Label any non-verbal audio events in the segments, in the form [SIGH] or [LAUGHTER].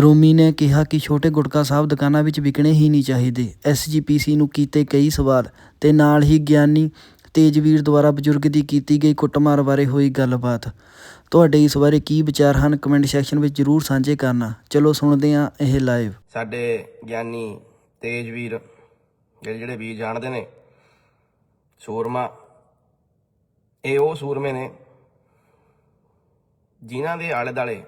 ਰੋਮੀ ਨੇ ਕਿਹਾ ਕਿ ਛੋਟੇ ਗੁਟਕਾ ਸਾਹਿਬ ਦੁਕਾਨਾਂ ਵਿੱਚ ਵਿਕਣੇ ਹੀ ਨਹੀਂ ਚਾਹੀਦੇ। ਐਸਜੀਪੀਸੀ ਨੂੰ ਕੀਤੇ ਕਈ ਸਵਾਲ ਤੇ ਨਾਲ ਹੀ ਗਿਆਨੀ ਤੇਜਵੀਰ ਦੁਆਰਾ ਬਜ਼ੁਰਗ ਦੀ ਕੀਤੀ ਗਈ ਕੁੱਟਮਾਰ ਬਾਰੇ ਹੋਈ ਗੱਲਬਾਤ। ਤੁਹਾਡੇ ਇਸ ਬਾਰੇ ਕੀ ਵਿਚਾਰ ਹਨ ਕਮੈਂਟ ਸੈਕਸ਼ਨ ਵਿੱਚ ਜਰੂਰ ਸਾਂਝੇ ਕਰਨਾ। ਚਲੋ ਸੁਣਦੇ ਹਾਂ ਇਹ ਲਾਈਵ। ਸਾਡੇ ਗਿਆਨੀ ਤੇਜਵੀਰ, ਜਿਹੜੇ ਜਿਹੜੇ ਵੀਰ ਜਾਣਦੇ ਨੇ, ਸੂਰਮਾ, ਇਹ ਉਹ ਸੂਰਮੇ ਨੇ ਜਿਨ੍ਹਾਂ ਦੇ ਆਲੇ ਦਾਲੇ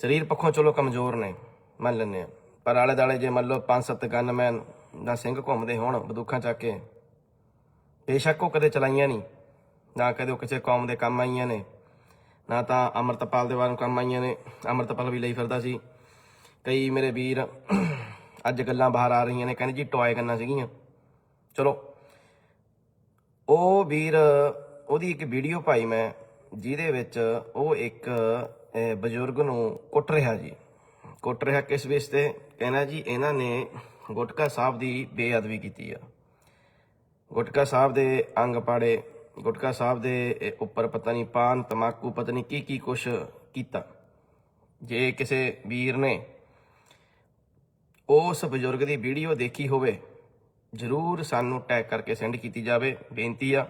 ਸਰੀਰ ਪੱਖੋਂ ਚਲੋ ਕਮਜ਼ੋਰ ਨੇ, ਮੰਨ ਲੈਂਦੇ ਆ ਪਰ ਆਲੇ ਦਾਲੇ ਜੇ ਮੰਨ ਲਓ ਪੰਜ ਸੱਤ ਗਨਮੈਨ ਦਾ ਸਿੰਘ ਘੁੰਮਦੇ ਹੋਣ, ਬੰਦੂਕਾਂ ਚੱਕ ਕੇ, ਬੇਸ਼ੱਕ ਉਹ ਕਦੇ ਚਲਾਈਆਂ ਨਹੀਂ, ਨਾ ਕਦੇ ਉਹ ਕਿਸੇ ਕੌਮ ਦੇ ਕੰਮ ਆਈਆਂ ਨੇ, ਨਾ ਤਾਂ ਅਮਰਤਪਾਲ ਦੇ ਵਾਰ ਕੰਮ ਆਈਆਂ ਨੇ। ਅਮਰਤਪਾਲ ਵੀ ਲਈ ਫਿਰਦਾ ਸੀ। ਕਈ ਮੇਰੇ ਵੀਰ [CLEARS THROAT] ਅੱਜ ਗੱਲਾਂ ਬਾਹਰ ਆ ਰਹੀਆਂ ਨੇ, ਕਹਿੰਦੇ ਜੀ ਟੋਏ ਗੰਨਾ ਸੀਗੀਆਂ। ਚਲੋ, ਉਹ ਵੀਰ, ਉਹਦੀ ਇੱਕ ਵੀਡੀਓ ਪਾਈ ਮੈਂ, ਜਿਹਦੇ ਵਿੱਚ ਉਹ ਇੱਕ ਬਜ਼ੁਰਗ ਨੂੰ ਕੁੱਟ ਰਿਹਾ ਜੀ। ਕੁੱਟ ਰਿਹਾ ਕਿਸ ਵੇਸ ਤੇ? ਕਹਿੰਦਾ ਜੀ, ਇਹਨਾਂ ਨੇ ਗੁਟਕਾ ਸਾਹਿਬ ਦੀ ਬੇਅਦਬੀ ਕੀਤੀ ਆ। ਗੁਟਕਾ ਸਾਹਿਬ ਦੇ ਅੰਗ ਪਾੜੇ, ਗੁਟਕਾ ਸਾਹਿਬ ਦੇ ਉੱਪਰ ਪਤਾ ਨਹੀਂ ਪਾਨ, ਤਮਾਕੂ, ਪਤਾ ਨਹੀਂ ਕੀ ਕੀ ਕੁਛ ਕੀਤਾ। ਜੇ ਕਿਸੇ ਵੀਰ ਨੇ ਉਸ ਬਜ਼ੁਰਗ ਦੀ ਵੀਡੀਓ ਦੇਖੀ ਹੋਵੇ, ਜਰੂਰ ਸਾਨੂੰ ਟੈਗ ਕਰਕੇ ਸੈਂਡ ਕੀਤੀ ਜਾਵੇ। ਬੇਨਤੀ ਆ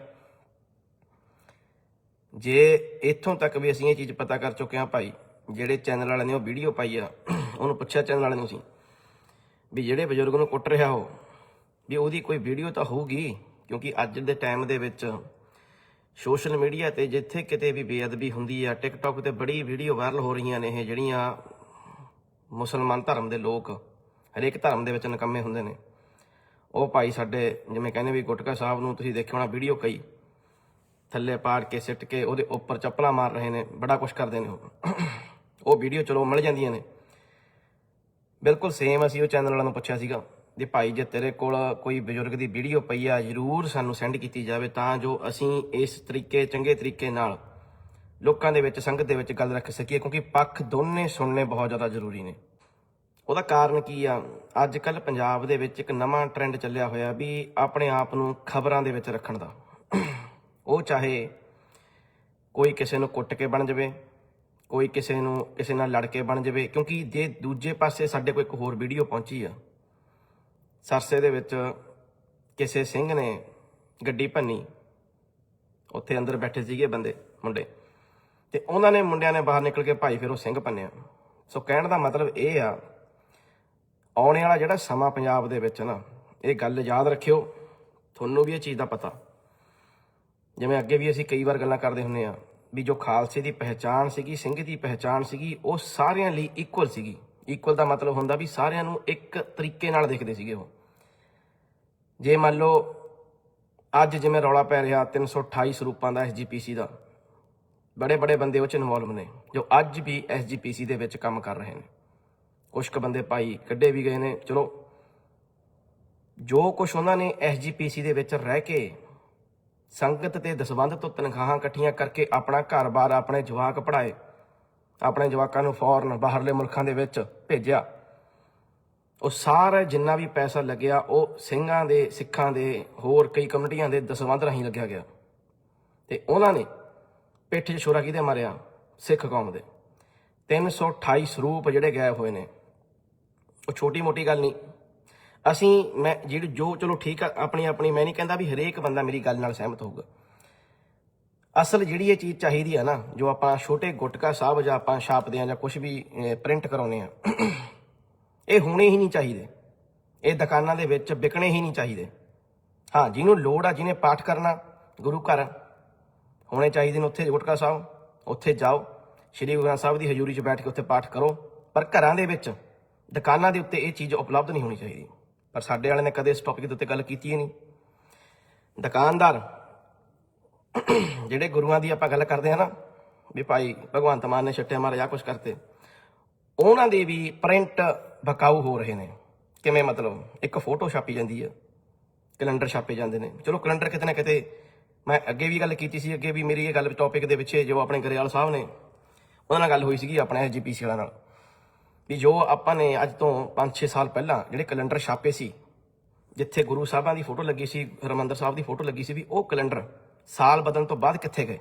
ਜੇ ਇੱਥੋਂ ਤੱਕ ਵੀ ਅਸੀਂ ਇਹ ਚੀਜ਼ ਪਤਾ ਕਰ ਚੁੱਕੇ ਹਾਂ ਭਾਈ, ਜਿਹੜੇ ਚੈਨਲ ਵਾਲਿਆਂ ਨੇ ਉਹ ਵੀਡੀਓ ਪਾਈ ਆ, ਉਹਨੂੰ ਪੁੱਛਿਆ ਚੈਨਲ ਵਾਲਿਆਂ ਨੂੰ ਸੀ ਵੀ ਜਿਹੜੇ ਬਜ਼ੁਰਗ ਨੂੰ ਕੁੱਟ ਰਿਹਾ ਹੋ ਵੀ ਉਹਦੀ ਕੋਈ ਵੀਡੀਓ ਤਾਂ ਹੋਊਗੀ? ਕਿਉਂਕਿ ਅੱਜ ਦੇ ਟਾਈਮ ਦੇ ਵਿੱਚ ਸੋਸ਼ਲ ਮੀਡੀਆ ਤੇ ਜਿੱਥੇ ਕਿਤੇ ਵੀ ਬੇਅਦਬੀ ਹੁੰਦੀ ਆ ਟਿਕਟੌਕ ਤੇ ਬੜੀ ਵੀਡੀਓ ਵਾਇਰਲ ਹੋ ਰਹੀਆਂ ਨੇ ਇਹ ਜਿਹੜੀਆਂ ਮੁਸਲਮਾਨ ਧਰਮ ਦੇ ਲੋਕ, ਹਰੇਕ ਧਰਮ ਦੇ ਵਿੱਚ ਨਕੰਮੇ ਹੁੰਦੇ ਨੇ। ਉਹ ਭਾਈ ਸਾਡੇ, ਜਿਵੇਂ ਕਹਿੰਦੇ ਵੀ ਗੁਟਕਾ ਸਾਹਿਬ ਨੂੰ ਤੁਸੀਂ ਦੇਖਿਆ ਹੋਣਾ ਵੀਡੀਓ ਕਈ ਥੱਲੇ ਪਾੜ ਕੇ ਸਿੱਟ ਕੇ ਉਹਦੇ ਉੱਪਰ ਚੱਪਲਾਂ ਮਾਰ ਰਹੇ ਨੇ, ਬੜਾ ਕੁਝ ਕਰਦੇ ਨੇ ਉਹ। ਉਹ ਵੀਡੀਓ ਚਲੋ ਮਿਲ ਜਾਂਦੀਆਂ ਨੇ। ਬਿਲਕੁਲ ਸੇਮ ਅਸੀਂ ਉਹ ਚੈਨਲ ਵਾਲਿਆਂ ਨੂੰ ਪੁੱਛਿਆ ਸੀਗਾ ਜੇ ਭਾਈ ਜੇ ਤੇਰੇ ਕੋਲ ਕੋਈ ਬਜ਼ੁਰਗ ਦੀ ਵੀਡੀਓ ਪਈ ਆ, ਜਰੂਰ ਸਾਨੂੰ ਸੈਂਡ ਕੀਤੀ ਜਾਵੇ ਤਾਂ ਜੋ ਅਸੀਂ ਇਸ ਤਰੀਕੇ, ਚੰਗੇ ਤਰੀਕੇ ਨਾਲ ਲੋਕਾਂ ਦੇ ਵਿੱਚ, ਸੰਗਤ ਦੇ ਵਿੱਚ ਗੱਲ ਰੱਖ ਸਕੀਏ, ਕਿਉਂਕਿ ਪੱਖ ਦੋਨੇ ਸੁਣਨੇ ਬਹੁਤ ਜ਼ਿਆਦਾ ਜ਼ਰੂਰੀ ਨੇ। ਉਹਦਾ ਕਾਰਨ ਕੀ ਆ? ਅੱਜ ਕੱਲ ਪੰਜਾਬ ਦੇ ਵਿੱਚ ਇੱਕ ਨਵਾਂ ਟ੍ਰੈਂਡ ਚੱਲਿਆ ਹੋਇਆ ਵੀ ਆਪਣੇ ਆਪ ਨੂੰ ਖਬਰਾਂ ਦੇ ਵਿੱਚ ਰੱਖਣ ਦਾ। ਉਹ ਚਾਹੇ ਕੋਈ ਕਿਸੇ ਨੂੰ ਕੁੱਟ ਕੇ ਬਣ ਜਾਵੇ, ਕੋਈ ਕਿਸੇ ਨੂੰ, ਕਿਸੇ ਨਾਲ ਲੜ ਕੇ ਬਣ ਜਾਵੇ, ਕਿਉਂਕਿ ਜੇ ਦੂਜੇ ਪਾਸੇ ਸਾਡੇ ਕੋਲ ਇੱਕ ਹੋਰ ਵੀਡੀਓ ਪਹੁੰਚੀ ਆ, ਸਰਸੇ ਦੇ ਵਿੱਚ ਕਿਸੇ ਸਿੰਘ ਨੇ ਗੱਡੀ ਭੰਨੀ, ਉੱਥੇ ਅੰਦਰ ਬੈਠੇ ਸੀਗੇ ਬੰਦੇ, ਮੁੰਡੇ, ਤੇ ਉਹਨਾਂ ਨੇ ਮੁੰਡਿਆਂ ਨੇ ਬਾਹਰ ਨਿਕਲ ਕੇ ਭਾਈ ਫਿਰ ਉਹ ਸਿੰਘ ਭੰਨਿਆ। ਸੋ ਕਹਿਣ ਦਾ ਮਤਲਬ ਇਹ ਆ, ਆਉਣੇ ਵਾਲਾ ਜਿਹੜਾ ਸਮਾਂ ਪੰਜਾਬ ਦੇ ਵਿੱਚ ਨਾ, ਇਹ ਗੱਲ ਯਾਦ ਰੱਖਿਓ, ਤੁਹਾਨੂੰ ਵੀ ਇਹ ਚੀਜ਼ ਦਾ ਪਤਾ। ਜਿਵੇਂ ਅੱਗੇ ਵੀ ਅਸੀਂ ਕਈ ਵਾਰ ਗੱਲਾਂ ਕਰਦੇ ਹੁੰਨੇ ਆ ਵੀ ਜੋ ਖਾਲਸੇ ਦੀ ਪਹਿਚਾਣ ਸੀਗੀ, ਸਿੰਘ ਦੀ ਪਹਿਚਾਣ ਸੀਗੀ, ਉਹ ਸਾਰਿਆਂ ਲਈ ਇਕੁਅਲ ਸੀਗੀ। ਇਕੁਅਲ ਦਾ ਮਤਲਬ ਹੁੰਦਾ ਵੀ ਸਾਰਿਆਂ ਨੂੰ ਇੱਕ ਤਰੀਕੇ ਨਾਲ ਦੇਖਦੇ ਸੀਗੇ ਉਹ। ਜੇ ਮੰਨ ਲਓ ਅੱਜ ਜਿਵੇਂ ਰੌਲਾ ਪੈ ਰਿਹਾ 328 ਸਰੂਪਾਂ ਦਾ ਐਸਜੀਪੀਸੀ ਦਾ, ਬੜੇ ਬੜੇ ਬੰਦੇ ਉਹ ਚ ਇਨਵੋਲਵ ਨੇ, ਜੋ ਅੱਜ ਵੀ ਐਸਜੀਪੀਸੀ ਦੇ ਵਿੱਚ ਕੰਮ ਕਰ ਰਹੇ ਨੇ। ਕੁਝ ਕੁ ਬੰਦੇ ਭਾਈ ਕੱਢੇ ਵੀ ਗਏ ਨੇ, ਚਲੋ, ਜੋ ਕੁਝ ਉਹਨਾਂ ਨੇ ਐਸਜੀਪੀਸੀ ਦੇ ਵਿੱਚ ਰਹਿ ਕੇ ਸੰਗਤ ਤੇ ਦਸਵੰਧ ਤੋਂ ਤਨਖਾਹਾਂ ਇਕੱਠੀਆਂ ਕਰਕੇ ਆਪਣਾ ਘਰ-ਬਾਰ, ਆਪਣੇ ਜਵਾਕ ਪੜਾਏ ਆਪਣੇ ਜਵਾਕਾਂ ਨੂੰ ਫੌਰਨ ਬਾਹਰਲੇ ਮੁਲਕਾਂ ਦੇ ਵਿੱਚ ਭੇਜਿਆ। ਉਹ ਸਾਰਾ ਜਿੰਨਾ ਵੀ ਪੈਸਾ ਲੱਗਿਆ, ਉਹ ਸਿੰਘਾਂ ਦੇ, ਸਿੱਖਾਂ ਦੇ, ਹੋਰ ਕਈ ਕਮਿਟੀਆਂ ਦੇ ਦਸਵੰਧ ਰਾਹੀਂ ਲੱਗਿਆ ਗਿਆ। ਤੇ ਉਹਨਾਂ ਨੇ ਪਿੱਠ 'ਚ ਛੁਰਾ ਕਿਹਦੇ ਮਾਰਿਆ? ਸਿੱਖ ਕੌਮ ਦੇ। 328 ਸਰੂਪ ਜਿਹੜੇ ਗਾਇਬ ਹੋਏ ਨੇ। ਉਹ ਛੋਟੀ ਮੋਟੀ ਗੱਲ ਨਹੀਂ। ਅਸੀਂ ਮੈਂ ਜਿਹੜੀ ਜੋ ਚਲੋ ਠੀਕ ਆ, ਆਪਣੀ ਆਪਣੀ, ਮੈਂ ਨਹੀਂ ਕਹਿੰਦਾ ਵੀ ਹਰੇਕ ਬੰਦਾ ਮੇਰੀ ਗੱਲ ਨਾਲ ਸਹਿਮਤ ਹੋਊਗਾ। ਅਸਲ ਜਿਹੜੀ ਇਹ ਚੀਜ਼ ਚਾਹੀਦੀ ਆ ਨਾ, ਜੋ ਆਪਾਂ ਛੋਟੇ ਗੁਟਕਾ ਸਾਹਿਬ ਜਾਂ ਆਪਾਂ ਛਾਪਦੇ ਆ ਜਾਂ ਕੁਝ ਵੀ ਪ੍ਰਿੰਟ ਕਰਾਉਨੇ ਆ, [CLEARS THROAT] ਇਹ ਹੋਣੇ ਹੀ ਨਹੀਂ ਚਾਹੀਦੇ। ਇਹ ਦੁਕਾਨਾਂ ਦੇ ਵਿੱਚ ਵਿਕਣੇ ਹੀ ਨਹੀਂ ਚਾਹੀਦੇ। ਹਾਂ, ਜਿਹਨੂੰ ਲੋੜ ਆ, ਜਿਹਨੇ ਪਾਠ ਕਰਨਾ, ਗੁਰੂ ਘਰ ਹੋਣੇ ਚਾਹੀਦੇ ਨੇ ਉੱਥੇ ਗੁਟਕਾ ਸਾਹਿਬ, ਉੱਥੇ ਜਾਓ, ਸ਼੍ਰੀ ਗੁਰੂ ਗ੍ਰੰਥ ਸਾਹਿਬ ਦੀ ਹਜ਼ੂਰੀ 'ਚ ਬੈਠ ਕੇ ਉੱਥੇ ਪਾਠ ਕਰੋ। ਪਰ ਘਰਾਂ ਦੇ ਵਿੱਚ, ਦੁਕਾਨਾਂ ਦੇ ਉੱਤੇ ਇਹ ਚੀਜ਼ ਉਪਲਬਧ ਨਹੀਂ ਹੋਣੀ ਚਾਹੀਦੀ। ਪਰ ਸਾਡੇ ਵਾਲਿਆਂ ਨੇ ਕਦੇ ਇਸ ਟੌਪਿਕ ਦੇ ਉੱਤੇ ਗੱਲ ਕੀਤੀ ਹੀ ਨਹੀਂ। ਦੁਕਾਨਦਾਰ, ਜਿਹੜੇ ਗੁਰੂਆਂ ਦੀ ਆਪਾਂ ਗੱਲ ਕਰਦੇ ਆ ਨਾ, ਵੀ ਭਾਈ ਭਗਵੰਤ ਮਾਨ ਨੇ ਛੱਟਿਆ ਮਾਰੇ ਆ ਕੁਝ ਕਰਤੇ। ਉਹਨਾਂ ਦੇ ਵੀ ਪ੍ਰਿੰਟ ਬਕਾਊ ਹੋ ਰਹੇ ਨੇ। ਕਿਵੇਂ ਮਤਲਬ? ਇੱਕ ਫੋਟੋ ਛਾਪੀ ਜਾਂਦੀ ਹੈ ਕੈਲੰਡਰ ਛਾਪੇ ਜਾਂਦੇ ਨੇ। ਚਲੋ ਕੈਲੰਡਰ ਕਿਤੇ ਨਾ ਕਿਤੇ ਮੈਂ ਅੱਗੇ ਵੀ ਗੱਲ ਕੀਤੀ ਸੀ, ਅੱਗੇ ਵੀ ਮੇਰੀ ਇਹ ਗੱਲ ਟੌਪਿਕ ਦੇ ਵਿੱਚ ਜੋ ਆਪਣੇ ਗਰੇਵਾਲ ਸਾਹਿਬ ਨੇ, ਉਹਨਾਂ ਨਾਲ ਗੱਲ ਹੋਈ ਸੀਗੀ ਆਪਣੇ ਐਸਜੀਪੀਸੀ ਵਾਲਿਆਂ ਨਾਲ। ਵੀ ਜੋ ਆਪਾਂ ਨੇ ਅੱਜ ਤੋਂ 5-6 ਸਾਲ ਪਹਿਲਾਂ ਜਿਹੜੇ ਕੈਲੰਡਰ ਛਾਪੇ ਸੀ, ਜਿੱਥੇ ਗੁਰੂ ਸਾਹਿਬਾਂ ਦੀ ਫੋਟੋ ਲੱਗੀ ਸੀ, ਹਰਮੰਦਰ ਸਾਹਿਬ ਦੀ ਫੋਟੋ ਲੱਗੀ ਸੀ ਵੀ ਉਹ ਕੈਲੰਡਰ ਸਾਲ ਬਦਲਣ ਤੋਂ ਬਾਅਦ ਕਿੱਥੇ ਗਏ?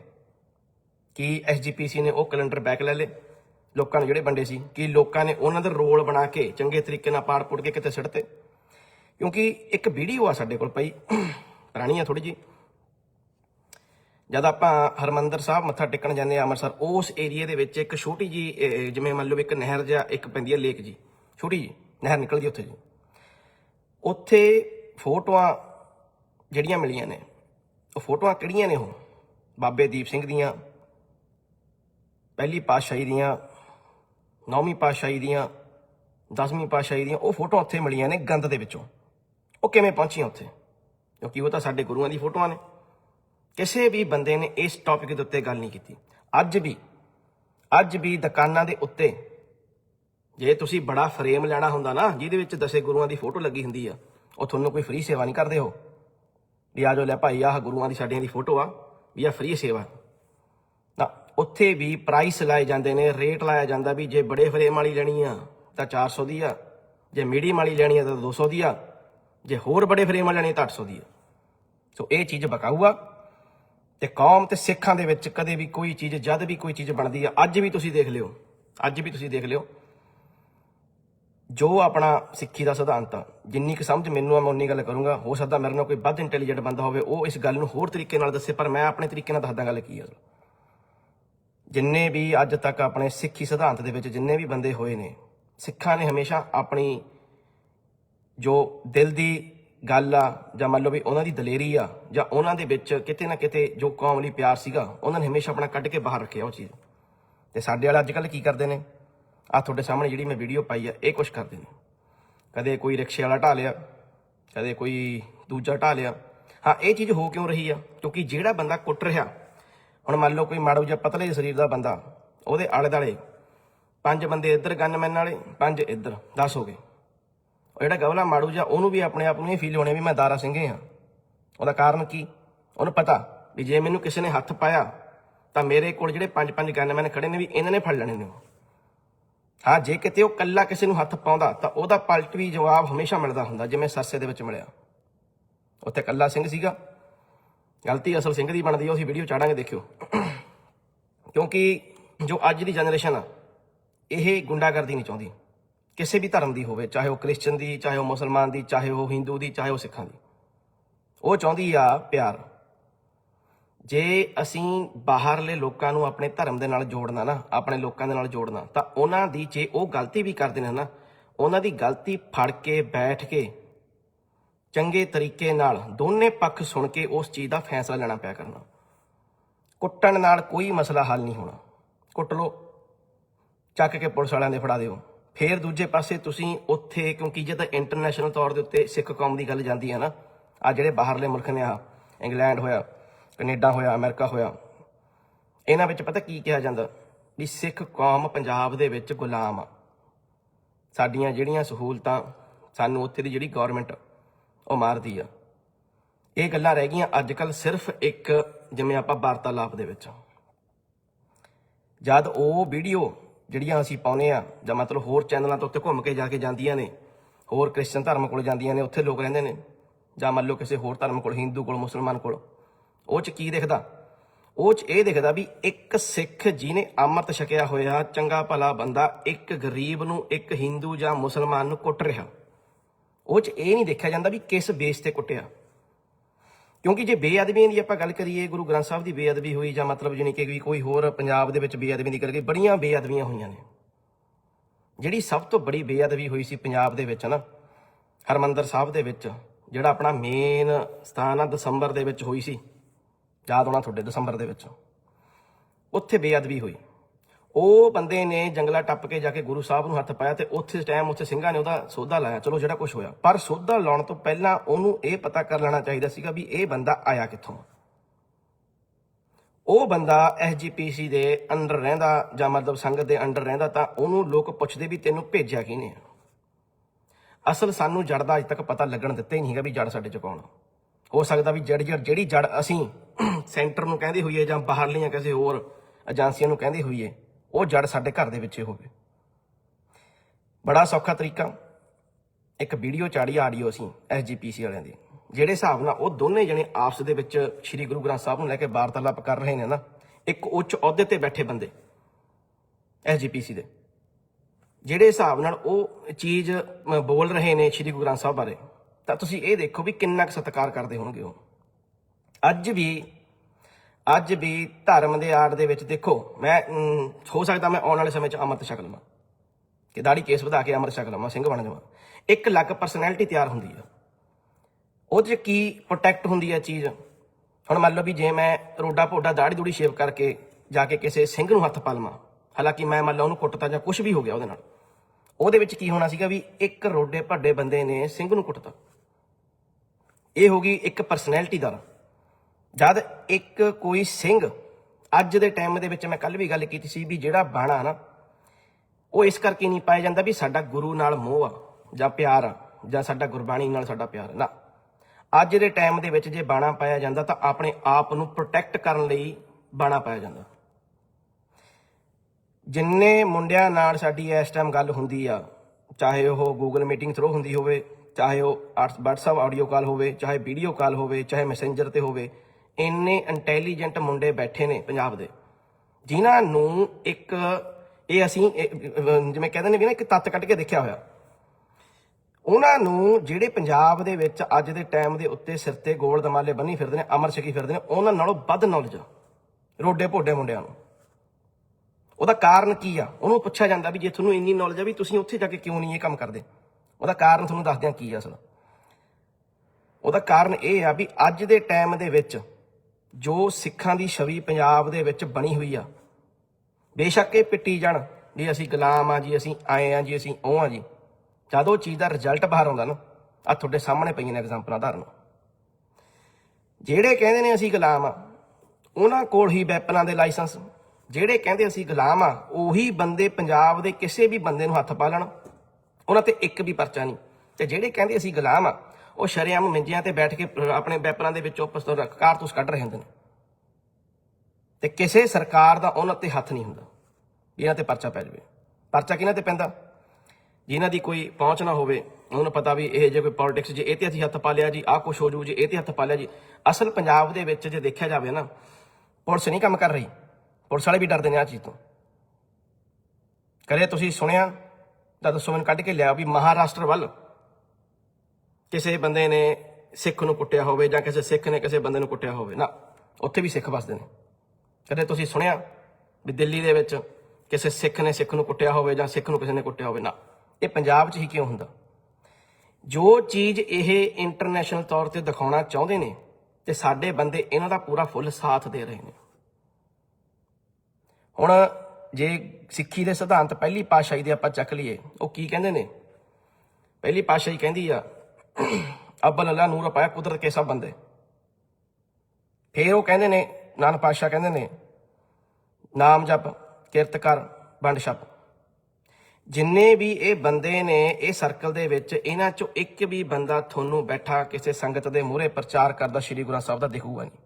ਕੀ ਐਸਜੀਪੀਸੀ ਨੇ ਉਹ ਕੈਲੰਡਰ ਬੈਕ ਲੈ ਲੇ ਲੋਕਾਂ ਨੂੰ ਜਿਹੜੇ ਵੰਡੇ ਸੀ, ਕਿ ਲੋਕਾਂ ਨੇ ਉਹਨਾਂ ਦਾ ਰੋਲ ਬਣਾ ਕੇ ਚੰਗੇ ਤਰੀਕੇ ਨਾਲ ਪਾੜ ਪੁੜ ਕੇ ਕਿਤੇ ਸਿੱਟਤੇ ਕਿਉਂਕਿ ਇੱਕ ਵੀਡੀਓ ਆ ਸਾਡੇ ਕੋਲ ਪਈ, ਪੁਰਾਣੀ ਆ ਥੋੜੀ ਜੀ ਜਦ ਆਪਾਂ ਹਰਮੰਦਰ ਸਾਹਿਬ ਮੱਥਾ ਟੇਕਣ ਜਾਂਦੇ ਆ ਅੰਮ੍ਰਿਤਸਰ, ਉਸ ਏਰੀਆ ਦੇ ਵਿੱਚ ਇੱਕ ਛੋਟੀ ਜੀ ਜਿਵੇਂ ਮੰਨ ਲਓ ਇੱਕ ਨਹਿਰ ਜਾਂ ਇੱਕ ਪੈਂਦੀ ਹੈ ਲੇਕ ਜੀ, ਛੋਟੀ ਜੀ ਨਹਿਰ ਨਿਕਲਦੀ ਉੱਥੇ ਜੀ। ਉੱਥੇ ਫੋਟੋਆਂ ਜਿਹੜੀਆਂ ਮਿਲੀਆਂ ਨੇ, ਉਹ ਫੋਟੋਆਂ ਕਿਹੜੀਆਂ ਨੇ ਉਹ? ਬਾਬੇ ਦੀਪ ਸਿੰਘ ਦੀਆਂ, ਪਹਿਲੀ ਪਾਤਸ਼ਾਹੀ ਦੀਆਂ, ਨੌਵੀਂ ਪਾਤਸ਼ਾਹੀ ਦੀਆਂ, ਦਸਵੀਂ ਪਾਤਸ਼ਾਹੀ ਦੀਆਂ, ਉਹ ਫੋਟੋਆਂ ਉੱਥੇ ਮਿਲੀਆਂ ਨੇ ਗੰਦ ਦੇ ਵਿੱਚੋਂ। ਉਹ ਕਿਵੇਂ ਪਹੁੰਚੀਆਂ ਉੱਥੇ? ਕਿਉਂਕਿ ਉਹ ਤਾਂ ਸਾਡੇ ਗੁਰੂਆਂ ਦੀ ਫੋਟੋਆਂ ਨੇ। ਕਿਸੇ ਵੀ ਬੰਦੇ ਨੇ ਇਸ ਟੌਪਿਕ ਦੇ ਉੱਤੇ ਗੱਲ ਨਹੀਂ ਕੀਤੀ। ਅੱਜ ਵੀ ਅੱਜ ਵੀ ਦੁਕਾਨਾਂ ਦੇ ਉੱਤੇ ਜੇ ਤੁਸੀਂ ਬੜਾ ਫਰੇਮ ਲੈਣਾ ਹੁੰਦਾ ਨਾ, ਜਿਹਦੇ ਵਿੱਚ ਦਸੇ ਗੁਰੂਆਂ ਦੀ ਫੋਟੋ ਲੱਗੀ ਹੁੰਦੀ ਆ, ਉਹ ਤੁਹਾਨੂੰ ਕੋਈ ਫ੍ਰੀ ਸੇਵਾ ਨਹੀਂ ਕਰਦੇ ਹੋ ਵੀ ਆ ਜੋ ਲੈ ਭਾਈ, ਆਹ ਗੁਰੂਆਂ ਦੀ ਸਾਡੀਆਂ ਦੀ ਫੋਟੋ ਆ, ਵੀ ਆ ਫ੍ਰੀ ਸੇਵਾ। ਤਾਂ ਉੱਥੇ ਵੀ ਪ੍ਰਾਈਸ ਲਾਏ ਜਾਂਦੇ ਨੇ ਰੇਟ ਲਾਇਆ ਜਾਂਦਾ ਵੀ ਜੇ ਬੜੇ ਫਰੇਮ ਵਾਲੀ ਲੈਣੀ ਆ, ਤਾਂ 400 ਦੀ ਆ। ਜੇ ਮੀਡੀਅਮ ਵਾਲੀ ਲੈਣੀ ਆ, ਤਾਂ 200 ਦੀ ਆ। ਜੇ ਹੋਰ ਬੜੇ ਫਰੇਮ ਵਾਲੀ ਲੈਣੀ ਤਾਂ 800 ਦੀ ਆ। ਸੋ ਇਹ ਚੀਜ਼ ਬਕਾਊ ਆ। ਤੇ ਕੌਮ ਤੇ ਸਿੱਖਾਂ ਦੇ ਵਿੱਚ ਕਦੇ ਵੀ ਕੋਈ ਚੀਜ਼, ਜਦ ਵੀ ਕੋਈ ਚੀਜ਼ ਬਣਦੀ ਆ, ਅੱਜ ਵੀ ਤੁਸੀਂ ਦੇਖ ਲਿਓ। ਅੱਜ ਵੀ ਤੁਸੀਂ ਦੇਖ ਲਿਓ। ਜੋ ਆਪਣਾ ਸਿੱਖੀ ਦਾ ਸਿਧਾਂਤ ਆ, ਜਿੰਨੀ ਕੁ ਸਮਝ ਮੈਨੂੰ ਆ, ਮੈਂ ਉਨੀ ਗੱਲ ਕਰੂੰਗਾ। ਹੋ ਸਕਦਾ ਮੇਰੇ ਨਾਲ ਕੋਈ ਵੱਧ ਇੰਟੈਲੀਜੈਂਟ ਬੰਦਾ ਹੋਵੇ, ਉਹ ਇਸ ਗੱਲ ਨੂੰ ਹੋਰ ਤਰੀਕੇ ਨਾਲ ਦੱਸੇ, ਪਰ ਮੈਂ ਆਪਣੇ ਤਰੀਕੇ ਨਾਲ ਦੱਸਦਾ ਗੱਲ ਕੀ ਆ। ਜਿੰਨੇ ਵੀ ਅੱਜ ਤੱਕ ਆਪਣੇ ਸਿੱਖੀ ਸਿਧਾਂਤ ਦੇ ਵਿੱਚ ਜਿੰਨੇ ਵੀ ਬੰਦੇ ਹੋਏ ਨੇ, ਸਿੱਖਾਂ ਨੇ ਹਮੇਸ਼ਾ ਆਪਣੀ ਜੋ ਦਿਲ ਦੀ ਗੱਲ ਆ, ਜਾਂ ਮੰਨ ਲਓ ਵੀ ਉਹਨਾਂ ਦੀ ਦਲੇਰੀ ਆ, ਜਾਂ ਉਹਨਾਂ ਦੇ ਵਿੱਚ ਕਿਤੇ ਨਾ ਕਿਤੇ ਜੋ ਕੌਮ ਲਈ ਪਿਆਰ ਸੀਗਾ, ਉਹਨਾਂ ਨੇ ਹਮੇਸ਼ਾ ਆਪਣਾ ਕੱਢ ਕੇ ਬਾਹਰ ਰੱਖਿਆ ਉਹ ਚੀਜ਼। ਤੇ ਸਾਡੇ ਵਾਲੇ ਅੱਜ ਕੱਲ ਕੀ ਕਰਦੇ ਨੇ? ਆ ਤੁਹਾਡੇ ਸਾਹਮਣੇ ਜਿਹੜੀ ਮੈਂ ਵੀਡੀਓ ਪਾਈ ਆ, ਇਹ ਕੁਛ ਕਰਦੇ ਨੇ। ਕਦੇ ਕੋਈ ਰਿਕਸ਼ੇ ਵਾਲਾ ਢਾ ਲਿਆ, ਕਦੇ ਕੋਈ ਦੂਜਾ ਢਾ ਲਿਆ। ਹਾਂ, ਇਹ ਚੀਜ਼ ਹੋ ਕਿਉਂ ਰਹੀ ਆ? ਕਿਉਂਕਿ ਜਿਹੜਾ ਬੰਦਾ ਕੁੱਟ ਰਿਹਾ, ਹੁਣ ਮੰਨ ਲਓ ਕੋਈ ਮਾੜੂ ਜਿਹਾ ਪਤਲੇ ਜਿਹੇ ਸਰੀਰ ਦਾ ਬੰਦਾ, ਉਹਦੇ ਆਲੇ ਦਾਲੇ ਪੰਜ ਬੰਦੇ ਇੱਧਰ ਗਨਮੈਨ ਵਾਲੇ, ਪੰਜ ਇੱਧਰ 10 ਹੋ ਗਏ। ਉਹ ਜਿਹੜਾ ਗਵਲਾ ਮਾੜੂ ਜਿਹਾ, ਉਹਨੂੰ ਵੀ ਆਪਣੇ ਆਪ ਨੂੰ ਇਹ ਫੀਲ ਹੋਣੇ ਵੀ ਮੈਂ ਦਾਰਾ ਸਿੰਘੇ ਆ ਉਹਦਾ ਕਾਰਨ ਕੀ? ਉਹਨੂੰ ਪਤਾ ਵੀ ਜੇ ਮੈਨੂੰ ਕਿਸੇ ਨੇ ਹੱਥ ਪਾਇਆ, ਤਾਂ ਮੇਰੇ ਕੋਲ ਜਿਹੜੇ ਪੰਜ ਪੰਜ ਗਨਮੈਨ ਖੜੇ ਨੇ ਵੀ ਇਹਨਾਂ ਨੇ ਫੜ ਲੈਣੇ ਨੇ ਉਹ। ਹਾਂ, ਜੇ ਕਿਤੇ ਉਹ ਕੱਲਾ ਕਿਸੇ ਨੂੰ ਹੱਥ ਪਾਉਂਦਾ, ਤਾਂ ਉਹਦਾ ਪਲਟ ਵੀ ਜਵਾਬ ਹਮੇਸ਼ਾ ਮਿਲਦਾ ਹੁੰਦਾ, ਜਿਵੇਂ ਸਰਸੇ ਦੇ ਵਿੱਚ ਮਿਲਿਆ। ਉੱਥੇ ਕੱਲਾ ਸਿੰਘ ਸੀਗਾ। ਗਲਤੀ ਅਸਲ ਸਿੰਘ ਦੀ ਬਣਦੀ ਆ ਉਹ ਅਸੀਂ ਵੀਡੀਓ ਚਾੜਾਂਗੇ, ਦੇਖਿਓ। ਕਿਉਂਕਿ ਜੋ ਅੱਜ ਦੀ ਜਨਰੇਸ਼ਨ ਆ, ਇਹ ਗੁੰਡਾਗਰਦੀ ਨਹੀਂ ਚਾਹੁੰਦੀ। ਕਿਸੇ ਵੀ ਧਰਮ ਦੀ ਹੋਵੇ, ਚਾਹੇ ਉਹ ਕ੍ਰਿਸਚਨ ਦੀ, ਚਾਹੇ ਉਹ ਮੁਸਲਮਾਨ ਦੀ, ਚਾਹੇ ਉਹ ਹਿੰਦੂ ਦੀ, ਚਾਹੇ ਉਹ ਸਿੱਖਾਂ ਦੀ। ਉਹ ਚਾਹੁੰਦੀ ਆ ਪਿਆਰ। ਜੇ ਅਸੀਂ ਬਾਹਰਲੇ ਲੋਕਾਂ ਨੂੰ ਆਪਣੇ ਧਰਮ ਦੇ ਨਾਲ ਜੋੜਨਾ ਨਾ, ਆਪਣੇ ਲੋਕਾਂ ਦੇ ਨਾਲ ਜੋੜਨਾ, ਤਾਂ ਉਹਨਾਂ ਦੀ ਜੇ ਉਹ ਗਲਤੀ ਵੀ ਕਰਦੇ ਨੇ ਨਾ, ਉਹਨਾਂ ਦੀ ਗਲਤੀ ਫੜ ਕੇ, ਬੈਠ ਕੇ, ਚੰਗੇ ਤਰੀਕੇ ਨਾਲ ਦੋਨੇ ਪੱਖ ਸੁਣ ਕੇ ਉਸ ਚੀਜ਼ ਦਾ ਫੈਸਲਾ ਲੈਣਾ ਪਿਆ ਕਰਨਾ। ਕੁੱਟਣ ਨਾਲ ਕੋਈ ਮਸਲਾ ਹੱਲ ਨਹੀਂ ਹੋਣਾ। ਕੁੱਟ ਲੋ ਚੱਕ ਕੇ ਪੁਲਿਸ ਵਾਲਿਆਂ ਦੇ ਫੜਾ ਦਿਓ। ਫਿਰ ਦੂਜੇ ਪਾਸੇ ਤੁਸੀਂ ਉੱਥੇ, ਕਿਉਂਕਿ ਜੇ ਤਾਂ ਇੰਟਰਨੈਸ਼ਨਲ ਤੌਰ ਦੇ ਉੱਤੇ ਸਿੱਖ ਕੌਮ ਦੀ ਗੱਲ ਜਾਂਦੀ ਹੈ ਨਾ ਆ ਜਿਹੜੇ ਬਾਹਰਲੇ ਮੁਲਕ ਨੇ ਆ ਇੰਗਲੈਂਡ ਹੋਇਆ, ਕੈਨੇਡਾ ਹੋਇਆ, ਅਮਰੀਕਾ ਹੋਇਆ, ਇਹਨਾਂ ਵਿੱਚ ਪਤਾ ਕੀ ਕਿਹਾ ਜਾਂਦਾ? ਵੀ ਸਿੱਖ ਕੌਮ ਪੰਜਾਬ ਦੇ ਵਿੱਚ ਗੁਲਾਮ ਆ। ਸਾਡੀਆਂ ਜਿਹੜੀਆਂ ਸਹੂਲਤਾਂ ਸਾਨੂੰ ਉੱਥੇ ਦੀ ਜਿਹੜੀ ਗਵਰਨਮੈਂਟ ਉਹ ਮਾਰਦੀ ਆ। ਇਹ ਗੱਲਾਂ ਰਹਿ ਗਈਆਂ ਅੱਜ ਕੱਲ ਸਿਰਫ ਇੱਕ, ਜਿਵੇਂ ਆਪਾਂ ਵਾਰਤਾਲਾਪ ਦੇ ਵਿੱਚ। ਜਦ ਉਹ ਵੀਡੀਓ ਜਿਹੜੀਆਂ ਅਸੀਂ ਪਾਉਨੇ ਆ ਜਾਂ ਮਤਲਬ ਹੋਰ ਚੈਨਲਾਂ ਤੋਂ ਉੱਤੇ ਘੁੰਮ ਕੇ ਜਾ ਕੇ ਜਾਂਦੀਆਂ ਨੇ, ਹੋਰ ਕ੍ਰਿਸਚਨ ਧਰਮ ਕੋਲ ਜਾਂਦੀਆਂ ਨੇ, ਉੱਥੇ ਲੋਕ ਰਹਿੰਦੇ ਨੇ, ਜਾਂ ਮੰਨ ਲਓ ਕਿਸੇ ਹੋਰ ਧਰਮ ਕੋਲ, ਹਿੰਦੂ ਕੋਲ, ਮੁਸਲਮਾਨ ਕੋਲ, ਉਹ ਚ ਕੀ ਦਿਖਦਾ? ਉਹ ਚ ਇਹ ਦਿਖਦਾ ਵੀ ਇੱਕ ਸਿੱਖ ਜਿਹਨੇ ਅੰਮ੍ਰਿਤ ਛਕਿਆ ਹੋਇਆ, ਚੰਗਾ ਭਲਾ ਬੰਦਾ, ਇੱਕ ਗਰੀਬ ਨੂੰ, ਇੱਕ ਹਿੰਦੂ ਜਾਂ ਮੁਸਲਮਾਨ ਨੂੰ ਕੁੱਟ ਰਿਹਾ। ਉਹ ਚ ਇਹ ਨਹੀਂ ਦੇਖਿਆ ਜਾਂਦਾ ਵੀ ਕਿਸ ਬੇਸ ਤੇ ਕੁੱਟਿਆ। ਕਿਉਂਕਿ ਜੇ ਬੇਅਦਬੀਆਂ ਦੀ ਆਪਾਂ ਗੱਲ ਕਰੀਏ, ਗੁਰੂ ਗ੍ਰੰਥ ਸਾਹਿਬ ਦੀ ਬੇਅਦਬੀ ਹੋਈ ਜਾਂ ਮਤਲਬ ਜਾਣੀ ਕਿ ਵੀ ਕੋਈ ਹੋਰ ਪੰਜਾਬ ਦੇ ਵਿੱਚ ਬੇਅਦਬੀ ਦੀ ਗੱਲ ਕਰੀਏ ਬੜੀਆਂ ਬੇਅਦਬੀਆਂ ਹੋਈਆਂ ਨੇ। ਜਿਹੜੀ ਸਭ ਤੋਂ ਬੜੀ ਬੇਅਦਬੀ ਹੋਈ ਸੀ ਪੰਜਾਬ ਦੇ ਵਿੱਚ ਨਾ, ਹਰਮੰਦਰ ਸਾਹਿਬ ਦੇ ਵਿੱਚ, ਜਿਹੜਾ ਆਪਣਾ ਮੇਨ ਸਥਾਨ ਆ ਦਸੰਬਰ ਦੇ ਵਿੱਚ ਹੋਈ ਸੀ, ਯਾਦ ਹੋਣਾ ਤੁਹਾਡੇ ਦਸੰਬਰ ਦੇ ਵਿੱਚ। ਉੱਥੇ ਬੇਅਦਬੀ ਹੋਈ। ਉਹ ਬੰਦੇ ਨੇ ਜੰਗਲਾ ਟੱਪ ਕੇ ਜਾ ਕੇ ਗੁਰੂ ਸਾਹਿਬ ਨੂੰ ਹੱਥ ਪਾਇਆ ਤੇ ਉੱਥੇ ਟਾਈਮ ਉੱਥੇ ਸਿੰਘਾਂ ਨੇ ਉਹਦਾ ਸੋਧਾ ਲਾਇਆ। ਚਲੋ ਜਿਹੜਾ ਕੁਝ ਹੋਇਆ। ਪਰ ਸੋਧਾ ਲਾਉਣ ਤੋਂ ਪਹਿਲਾਂ ਉਹਨੂੰ ਇਹ ਪਤਾ ਕਰ ਲੈਣਾ ਚਾਹੀਦਾ ਸੀਗਾ ਵੀ ਇਹ ਬੰਦਾ ਆਇਆ ਕਿੱਥੋਂ। ਉਹ ਬੰਦਾ ਐਸਜੀਪੀਸੀ ਦੇ ਅੰਡਰ ਰਹਿੰਦਾ ਜਾਂ ਮਤਲਬ ਸੰਗਤ ਦੇ ਅੰਡਰ ਰਹਿੰਦਾ ਤਾਂ ਉਹਨੂੰ ਲੋਕ ਪੁੱਛਦੇ ਵੀ ਤੈਨੂੰ ਭੇਜਿਆ ਕਿਹਨੇ ਆ? ਅਸਲ ਸਾਨੂੰ ਜੜ ਦਾ ਅਜ ਤੱਕ ਪਤਾ ਲੱਗਣ ਦਿੱਤਾ ਹੀ ਨਹੀਂ ਹੈਗਾ ਵੀ ਜੜ ਸਾਡੇ ਚ ਕੌਣ ਹੋ ਸਕਦਾ ਵੀ ਜੜ ਜੜ ਜਿਹੜੀ ਜੜ ਅਸੀਂ ਸੈਂਟਰ ਨੂੰ ਕਹਿੰਦੇ ਹੋਈਏ ਜਾਂ ਬਾਹਰਲੀਆਂ ਕਿਸੇ ਹੋਰ ਏਜੰਸੀਆਂ ਨੂੰ ਕਹਿੰਦੇ ਹੋਈਏ ਉਹ ਜੜ ਸਾਡੇ ਘਰ ਦੇ ਵਿੱਚ ਹੋਵੇ। ਬੜਾ ਸੌਖਾ ਤਰੀਕਾ। ਇੱਕ ਵੀਡੀਓ ਚਾੜੀ ਆਡੀਓ ਅਸੀਂ ਐਸਜੀਪੀਸੀ ਵਾਲਿਆਂ ਦੀ। ਜਿਹੜੇ ਹਿਸਾਬ ਨਾਲ ਉਹ ਦੋਨੇ ਜਣੇ ਆਪਸ ਦੇ ਵਿੱਚ ਸ੍ਰੀ ਗੁਰੂ ਗ੍ਰੰਥ ਸਾਹਿਬ ਨੂੰ ਲੈ ਕੇ ਵਾਰਤਾਲਾਪ ਕਰ ਰਹੇ ਨੇ ਨਾ, ਇੱਕ ਉੱਚ ਅਹੁਦੇ ਤੇ ਬੈਠੇ ਬੰਦੇ ਐਸਜੀਪੀਸੀ ਦੇ। ਜਿਹੜੇ ਹਿਸਾਬ ਨਾਲ ਉਹ ਚੀਜ਼ ਬੋਲ ਰਹੇ ਨੇ ਸ਼੍ਰੀ ਗੁਰੂ ਗ੍ਰੰਥ ਸਾਹਿਬ ਬਾਰੇ, ਤਾਂ ਤੁਸੀਂ ਇਹ ਦੇਖੋ ਵੀ ਕਿੰਨਾ ਕੁ ਸਤਿਕਾਰ ਕਰਦੇ ਹੋਣਗੇ ਉਹ। ਅੱਜ ਵੀ ਅੱਜ ਵੀ ਧਰਮ ਦੇ ਆੜ ਦੇ ਵਿੱਚ ਦੇਖੋ, ਮੈਂ ਹੋ ਸਕਦਾ ਮੈਂ ਆਉਣ ਵਾਲੇ ਸਮੇਂ 'ਚ ਅੰਮ੍ਰਿਤ ਛਕ ਲਵਾਂ। ਕਿ ਦਾੜੀ ਕੇਸ ਵਧਾ ਕੇ ਅੰਮ੍ਰਿਤ ਛਕ ਲਵਾਂ, ਸਿੰਘ ਬਣ ਜਾਵਾਂ। ਇੱਕ ਅਲੱਗ ਪਰਸਨੈਲਿਟੀ ਤਿਆਰ ਹੁੰਦੀ ਆ। ਉਹਦੇ 'ਚ ਕੀ ਪ੍ਰੋਟੈਕਟ ਹੁੰਦੀ ਹੈ ਚੀਜ਼? ਹੁਣ ਮੰਨ ਲਓ ਵੀ ਜੇ ਮੈਂ ਰੋਡਾ ਪੋਡਾ ਦਾੜੀ ਦੂੜੀ ਸ਼ੇਵ ਕਰਕੇ ਜਾ ਕੇ ਕਿਸੇ ਸਿੰਘ ਨੂੰ ਹੱਥ ਪਾ ਲਵਾਂ ਹਾਲਾਂਕਿ ਮੈਂ ਮੰਨ ਲਓ ਉਹਨੂੰ ਕੁੱਟਤਾ ਜਾਂ ਕੁਝ ਵੀ ਹੋ ਗਿਆ ਉਹਦੇ ਨਾਲ। ਉਹਦੇ ਵਿੱਚ ਕੀ ਹੋਣਾ ਸੀਗਾ ਵੀ ਇੱਕ ਰੋਡੇ ਭੱਡੇ ਬੰਦੇ ਨੇ ਸਿੰਘ ਨੂੰ ਕੁੱਟਤਾ। ਇਹ ਹੋ ਗਈ ਇੱਕ ਪਰਸਨੈਲਿਟੀ ਦਾ ਜਦ ਇੱਕ ਕੋਈ ਸਿੰਘ, ਅੱਜ ਦੇ ਟਾਈਮ ਦੇ ਵਿੱਚ ਮੈਂ ਕੱਲ ਵੀ ਗੱਲ ਕੀਤੀ ਸੀ ਵੀ ਜਿਹੜਾ ਬਾਣਾ ਨਾ, ਉਹ ਇਸ ਕਰਕੇ ਨਹੀਂ ਪਾਇਆ ਜਾਂਦਾ ਵੀ ਸਾਡਾ ਗੁਰੂ ਨਾਲ ਮੋਹ ਆ, ਜਾਂ ਪਿਆਰ ਆ, ਜਾਂ ਸਾਡਾ ਗੁਰਬਾਣੀ ਨਾਲ ਸਾਡਾ ਪਿਆਰ ਆ। ਨਾ, ਅੱਜ ਦੇ ਟਾਈਮ ਦੇ ਵਿੱਚ ਜੇ ਬਾਣਾ ਪਾਇਆ ਜਾਂਦਾ ਤਾਂ ਆਪਣੇ ਆਪ ਨੂੰ ਪ੍ਰੋਟੈਕਟ ਕਰਨ ਲਈ ਬਾਣਾ ਪਾਇਆ ਜਾਂਦਾ ਜਿੰਨੇ ਮੁੰਡਿਆਂ ਨਾਲ ਸਾਡੀ ਇਸ ਟਾਈਮ ਗੱਲ ਹੁੰਦੀ ਆ, ਚਾਹੇ ਉਹ ਗੂਗਲ ਮੀਟਿੰਗ ਥਰੂ ਹੁੰਦੀ ਹੋਵੇ, ਚਾਹੇ ਉਹ WhatsApp ਆਡੀਓ ਕਾਲ ਹੋਵੇ, ਚਾਹੇ ਵੀਡੀਓ ਕਾਲ ਹੋਵੇ, ਚਾਹੇ ਮੈਸੇਂਜਰ ਤੇ ਹੋਵੇ ਇੰਨੇ ਇੰਟੈਲੀਜੈਂਟ ਮੁੰਡੇ ਬੈਠੇ ਨੇ ਪੰਜਾਬ ਦੇ। ਜਿਨ੍ਹਾਂ ਨੂੰ ਇੱਕ, ਇਹ ਅਸੀਂ ਜਿਵੇਂ ਕਹਿੰਦੇ ਨੇ ਵੀ ਨਾ, ਇੱਕ ਤੱਤ ਕੱਢ ਕੇ ਦੇਖਿਆ ਹੋਇਆ। ਉਹਨਾਂ ਨੂੰ ਜਿਹੜੇ ਪੰਜਾਬ ਦੇ ਵਿੱਚ ਅੱਜ ਦੇ ਟਾਈਮ ਦੇ ਉੱਤੇ ਸਿਰ ਤੇ ਗੋਲ ਦਮਾਲੇ ਬੰਨੀ ਫਿਰਦੇ ਨੇ, ਅਮਰ ਛਕੀ ਫਿਰਦੇ ਨੇ, ਉਹਨਾਂ ਨਾਲੋਂ ਵੱਧ ਨੌਲੇਜ ਆ, ਰੋਡੇ ਭੋਡੇ ਮੁੰਡਿਆਂ ਨੂੰ। ਉਹਦਾ ਕਾਰਨ ਕੀ ਆ? ਉਹਨੂੰ ਪੁੱਛਿਆ ਜਾਂਦਾ ਵੀ ਜੇ ਤੁਹਾਨੂੰ ਇੰਨੀ ਨੌਲੇਜ ਆ ਵੀ ਤੁਸੀਂ ਉੱਥੇ ਜਾ ਕੇ ਕਿਉਂ ਨਹੀਂ ਇਹ ਕੰਮ ਕਰਦੇ? ਉਹਦਾ ਕਾਰਨ ਤੁਹਾਨੂੰ ਦੱਸਦਿਆਂ ਕੀ ਆ ਅਸਲ ਉਹਦਾ ਕਾਰਨ ਇਹ ਆ ਵੀ ਅੱਜ ਦੇ ਟਾਈਮ ਦੇ ਵਿੱਚ ਜੋ ਸਿੱਖਾਂ ਦੀ ਛਵੀ ਪੰਜਾਬ ਦੇ ਵਿੱਚ ਬਣੀ ਹੋਈ ਆ। ਬੇਸ਼ੱਕ ਇਹ ਪਿੱਟੀ ਜਾਣ ਵੀ ਅਸੀਂ ਗੁਲਾਮ ਆ ਜੀ, ਅਸੀਂ ਆਏ ਆ ਜੀ, ਅਸੀਂ ਉਹ ਆ ਜੀ। ਜਦ ਉਹ ਚੀਜ਼ ਦਾ ਰਿਜ਼ਲਟ ਬਾਹਰ ਆਉਂਦਾ ਨਾ ਆ ਤੁਹਾਡੇ ਸਾਹਮਣੇ ਪਈਆਂ ਨੇ ਐਗਜ਼ਾਮਪਲਾਂ ਧਾਰਨ ਜਿਹੜੇ ਕਹਿੰਦੇ ਨੇ ਅਸੀਂ ਗੁਲਾਮ ਆ, ਉਹਨਾਂ ਕੋਲ ਹੀ ਵੈਪਨਾਂ ਦੇ ਲਾਇਸੈਂਸ ਜਿਹੜੇ ਕਹਿੰਦੇ ਅਸੀਂ ਗੁਲਾਮ ਆ, ਉਹੀ ਬੰਦੇ ਪੰਜਾਬ ਦੇ ਕਿਸੇ ਵੀ ਬੰਦੇ ਨੂੰ ਹੱਥ ਪਾ ਲੈਣ। ਉਹਨਾਂ ਤੇ ਇੱਕ ਵੀ ਪਰਚਾ ਨਹੀਂ। ਤੇ ਜਿਹੜੇ ਕਹਿੰਦੇ ਅਸੀਂ ਗੁਲਾਮ ਆ ਉਹ ਸ਼ਰੇਆਮ ਮੰਜਿਆਂ ਤੇ ਬੈਠ ਕੇ ਆਪਣੇ ਵੈਪਰਾਂ ਦੇ ਵਿੱਚੋਂ ਪਿਸਤੌਲ ਕਾਰਤੂਸ ਕੱਢ ਰਹੇ ਹੁੰਦੇ ਨੇ। ਤੇ ਕਿਸੇ ਸਰਕਾਰ ਦਾ ਉਹਨਾਂ ਤੇ ਹੱਥ ਨਹੀਂ ਹੁੰਦਾ ਇਹਨਾਂ ਤੇ ਪਰਚਾ ਪੈ ਜਾਵੇ। ਪਰਚਾ ਕਿਹਨਾਂ ਤੇ ਪੈਂਦਾ? ਜਿਨ੍ਹਾਂ ਦੀ ਕੋਈ ਪਹੁੰਚ ਨਾ ਹੋਵੇ, ਉਹਨੂੰ ਪਤਾ ਵੀ ਇਹ ਜੇ ਕੋਈ ਪੋਲਿਟਿਕਸ ਜੇ ਇਹ ਤੇ ਅਸੀਂ ਹੱਥ ਪਾ ਲਿਆ ਜੀ, ਆਹ ਕੁਛ ਹੋ ਜੂ ਜੇ ਇਹ ਤੇ ਹੱਥ ਪਾ ਲਿਆ ਜੀ। ਅਸਲ ਪੰਜਾਬ ਦੇ ਵਿੱਚ ਜੇ ਦੇਖਿਆ ਜਾਵੇ ਨਾ, ਪੁਲਿਸ ਨਹੀਂ ਕੰਮ ਕਰ ਰਹੀ। ਪੁਲਿਸ ਵਾਲੇ ਵੀ ਡਰਦੇ ਨੇ ਆ ਚੀਜ਼ ਤੋਂ। ਕਦੇ ਤੁਸੀਂ ਸੁਣਿਆ ਤਾਂ ਦੱਸੋ ਮੈਨੂੰ ਕੱਢ ਕੇ ਲਿਆ ਵੀ ਮਹਾਰਾਸ਼ਟਰ ਵੱਲ ਕਿਸੇ ਬੰਦੇ ਨੇ ਸਿੱਖ ਨੂੰ ਕੁੱਟਿਆ ਹੋਵੇ ਜਾਂ ਕਿਸੇ ਸਿੱਖ ਨੇ ਕਿਸੇ ਬੰਦੇ ਨੂੰ ਕੁੱਟਿਆ ਹੋਵੇ, ਨਾ, ਉੱਥੇ ਵੀ ਸਿੱਖ ਵੱਸਦੇ ਨੇ। ਕਦੇ ਤੁਸੀਂ ਸੁਣਿਆ ਵੀ ਦਿੱਲੀ ਦੇ ਵਿੱਚ ਕਿਸੇ ਸਿੱਖ ਨੇ ਸਿੱਖ ਨੂੰ ਕੁੱਟਿਆ ਹੋਵੇ ਜਾਂ ਸਿੱਖ ਨੂੰ ਕਿਸੇ ਨੇ ਕੁੱਟਿਆ ਹੋਵੇ, ਨਾ? ਇਹ ਪੰਜਾਬ 'ਚ ਹੀ ਕਿਉਂ ਹੁੰਦਾ? ਜੋ ਚੀਜ਼ ਇਹ ਇੰਟਰਨੈਸ਼ਨਲ ਤੌਰ ਤੇ ਦਿਖਾਉਣਾ ਚਾਹੁੰਦੇ ਨੇ ਤੇ ਸਾਡੇ ਬੰਦੇ ਇਹਨਾਂ ਦਾ ਪੂਰਾ ਫੁੱਲ ਸਾਥ ਦੇ ਰਹੇ ਨੇ। ਹੁਣ ਜੇ ਸਿੱਖੀ ਦੇ ਸਿਧਾਂਤ ਪਹਿਲੀ ਪਾਤਸ਼ਾਹੀ ਦੇ ਆਪਾਂ ਚੱਕ ਲਈਏ, ਉਹ ਕੀ ਕਹਿੰਦੇ ਨੇ? ਪਹਿਲੀ ਪਾਤਸ਼ਾਹੀ ਕਹਿੰਦੀ ਆ ਅਬਲ ਅੱਲਾ ਨੂਰ ਪਾਇਆ, ਕੁਦਰਤ ਕੇ ਸਭ ਬੰਦੇ। ਫੇਰ ਉਹ ਕਹਿੰਦੇ ਨੇ, ਨਾਨਕ ਪਾਤਸ਼ਾਹ ਕਹਿੰਦੇ ਨੇ, ਨਾਮ ਜਪ, ਕਿਰਤ ਕਰ, ਵੰਡ ਛਪ। ਜਿੰਨੇ ਵੀ ਇਹ ਬੰਦੇ ਨੇ, ਇਹ ਸਰਕਲ ਦੇ ਵਿੱਚ, ਇਹਨਾਂ ਚੋਂ ਇੱਕ ਵੀ ਬੰਦਾ ਤੁਹਾਨੂੰ ਬੈਠਾ ਕਿਸੇ ਸੰਗਤ ਦੇ ਮੂਹਰੇ ਪ੍ਰਚਾਰ ਕਰਦਾ, ਸ੍ਰੀ ਗੁਰੂ ਸਾਹਿਬ ਦਾ ਦਿਖੂਗਾ ਨਹੀਂ।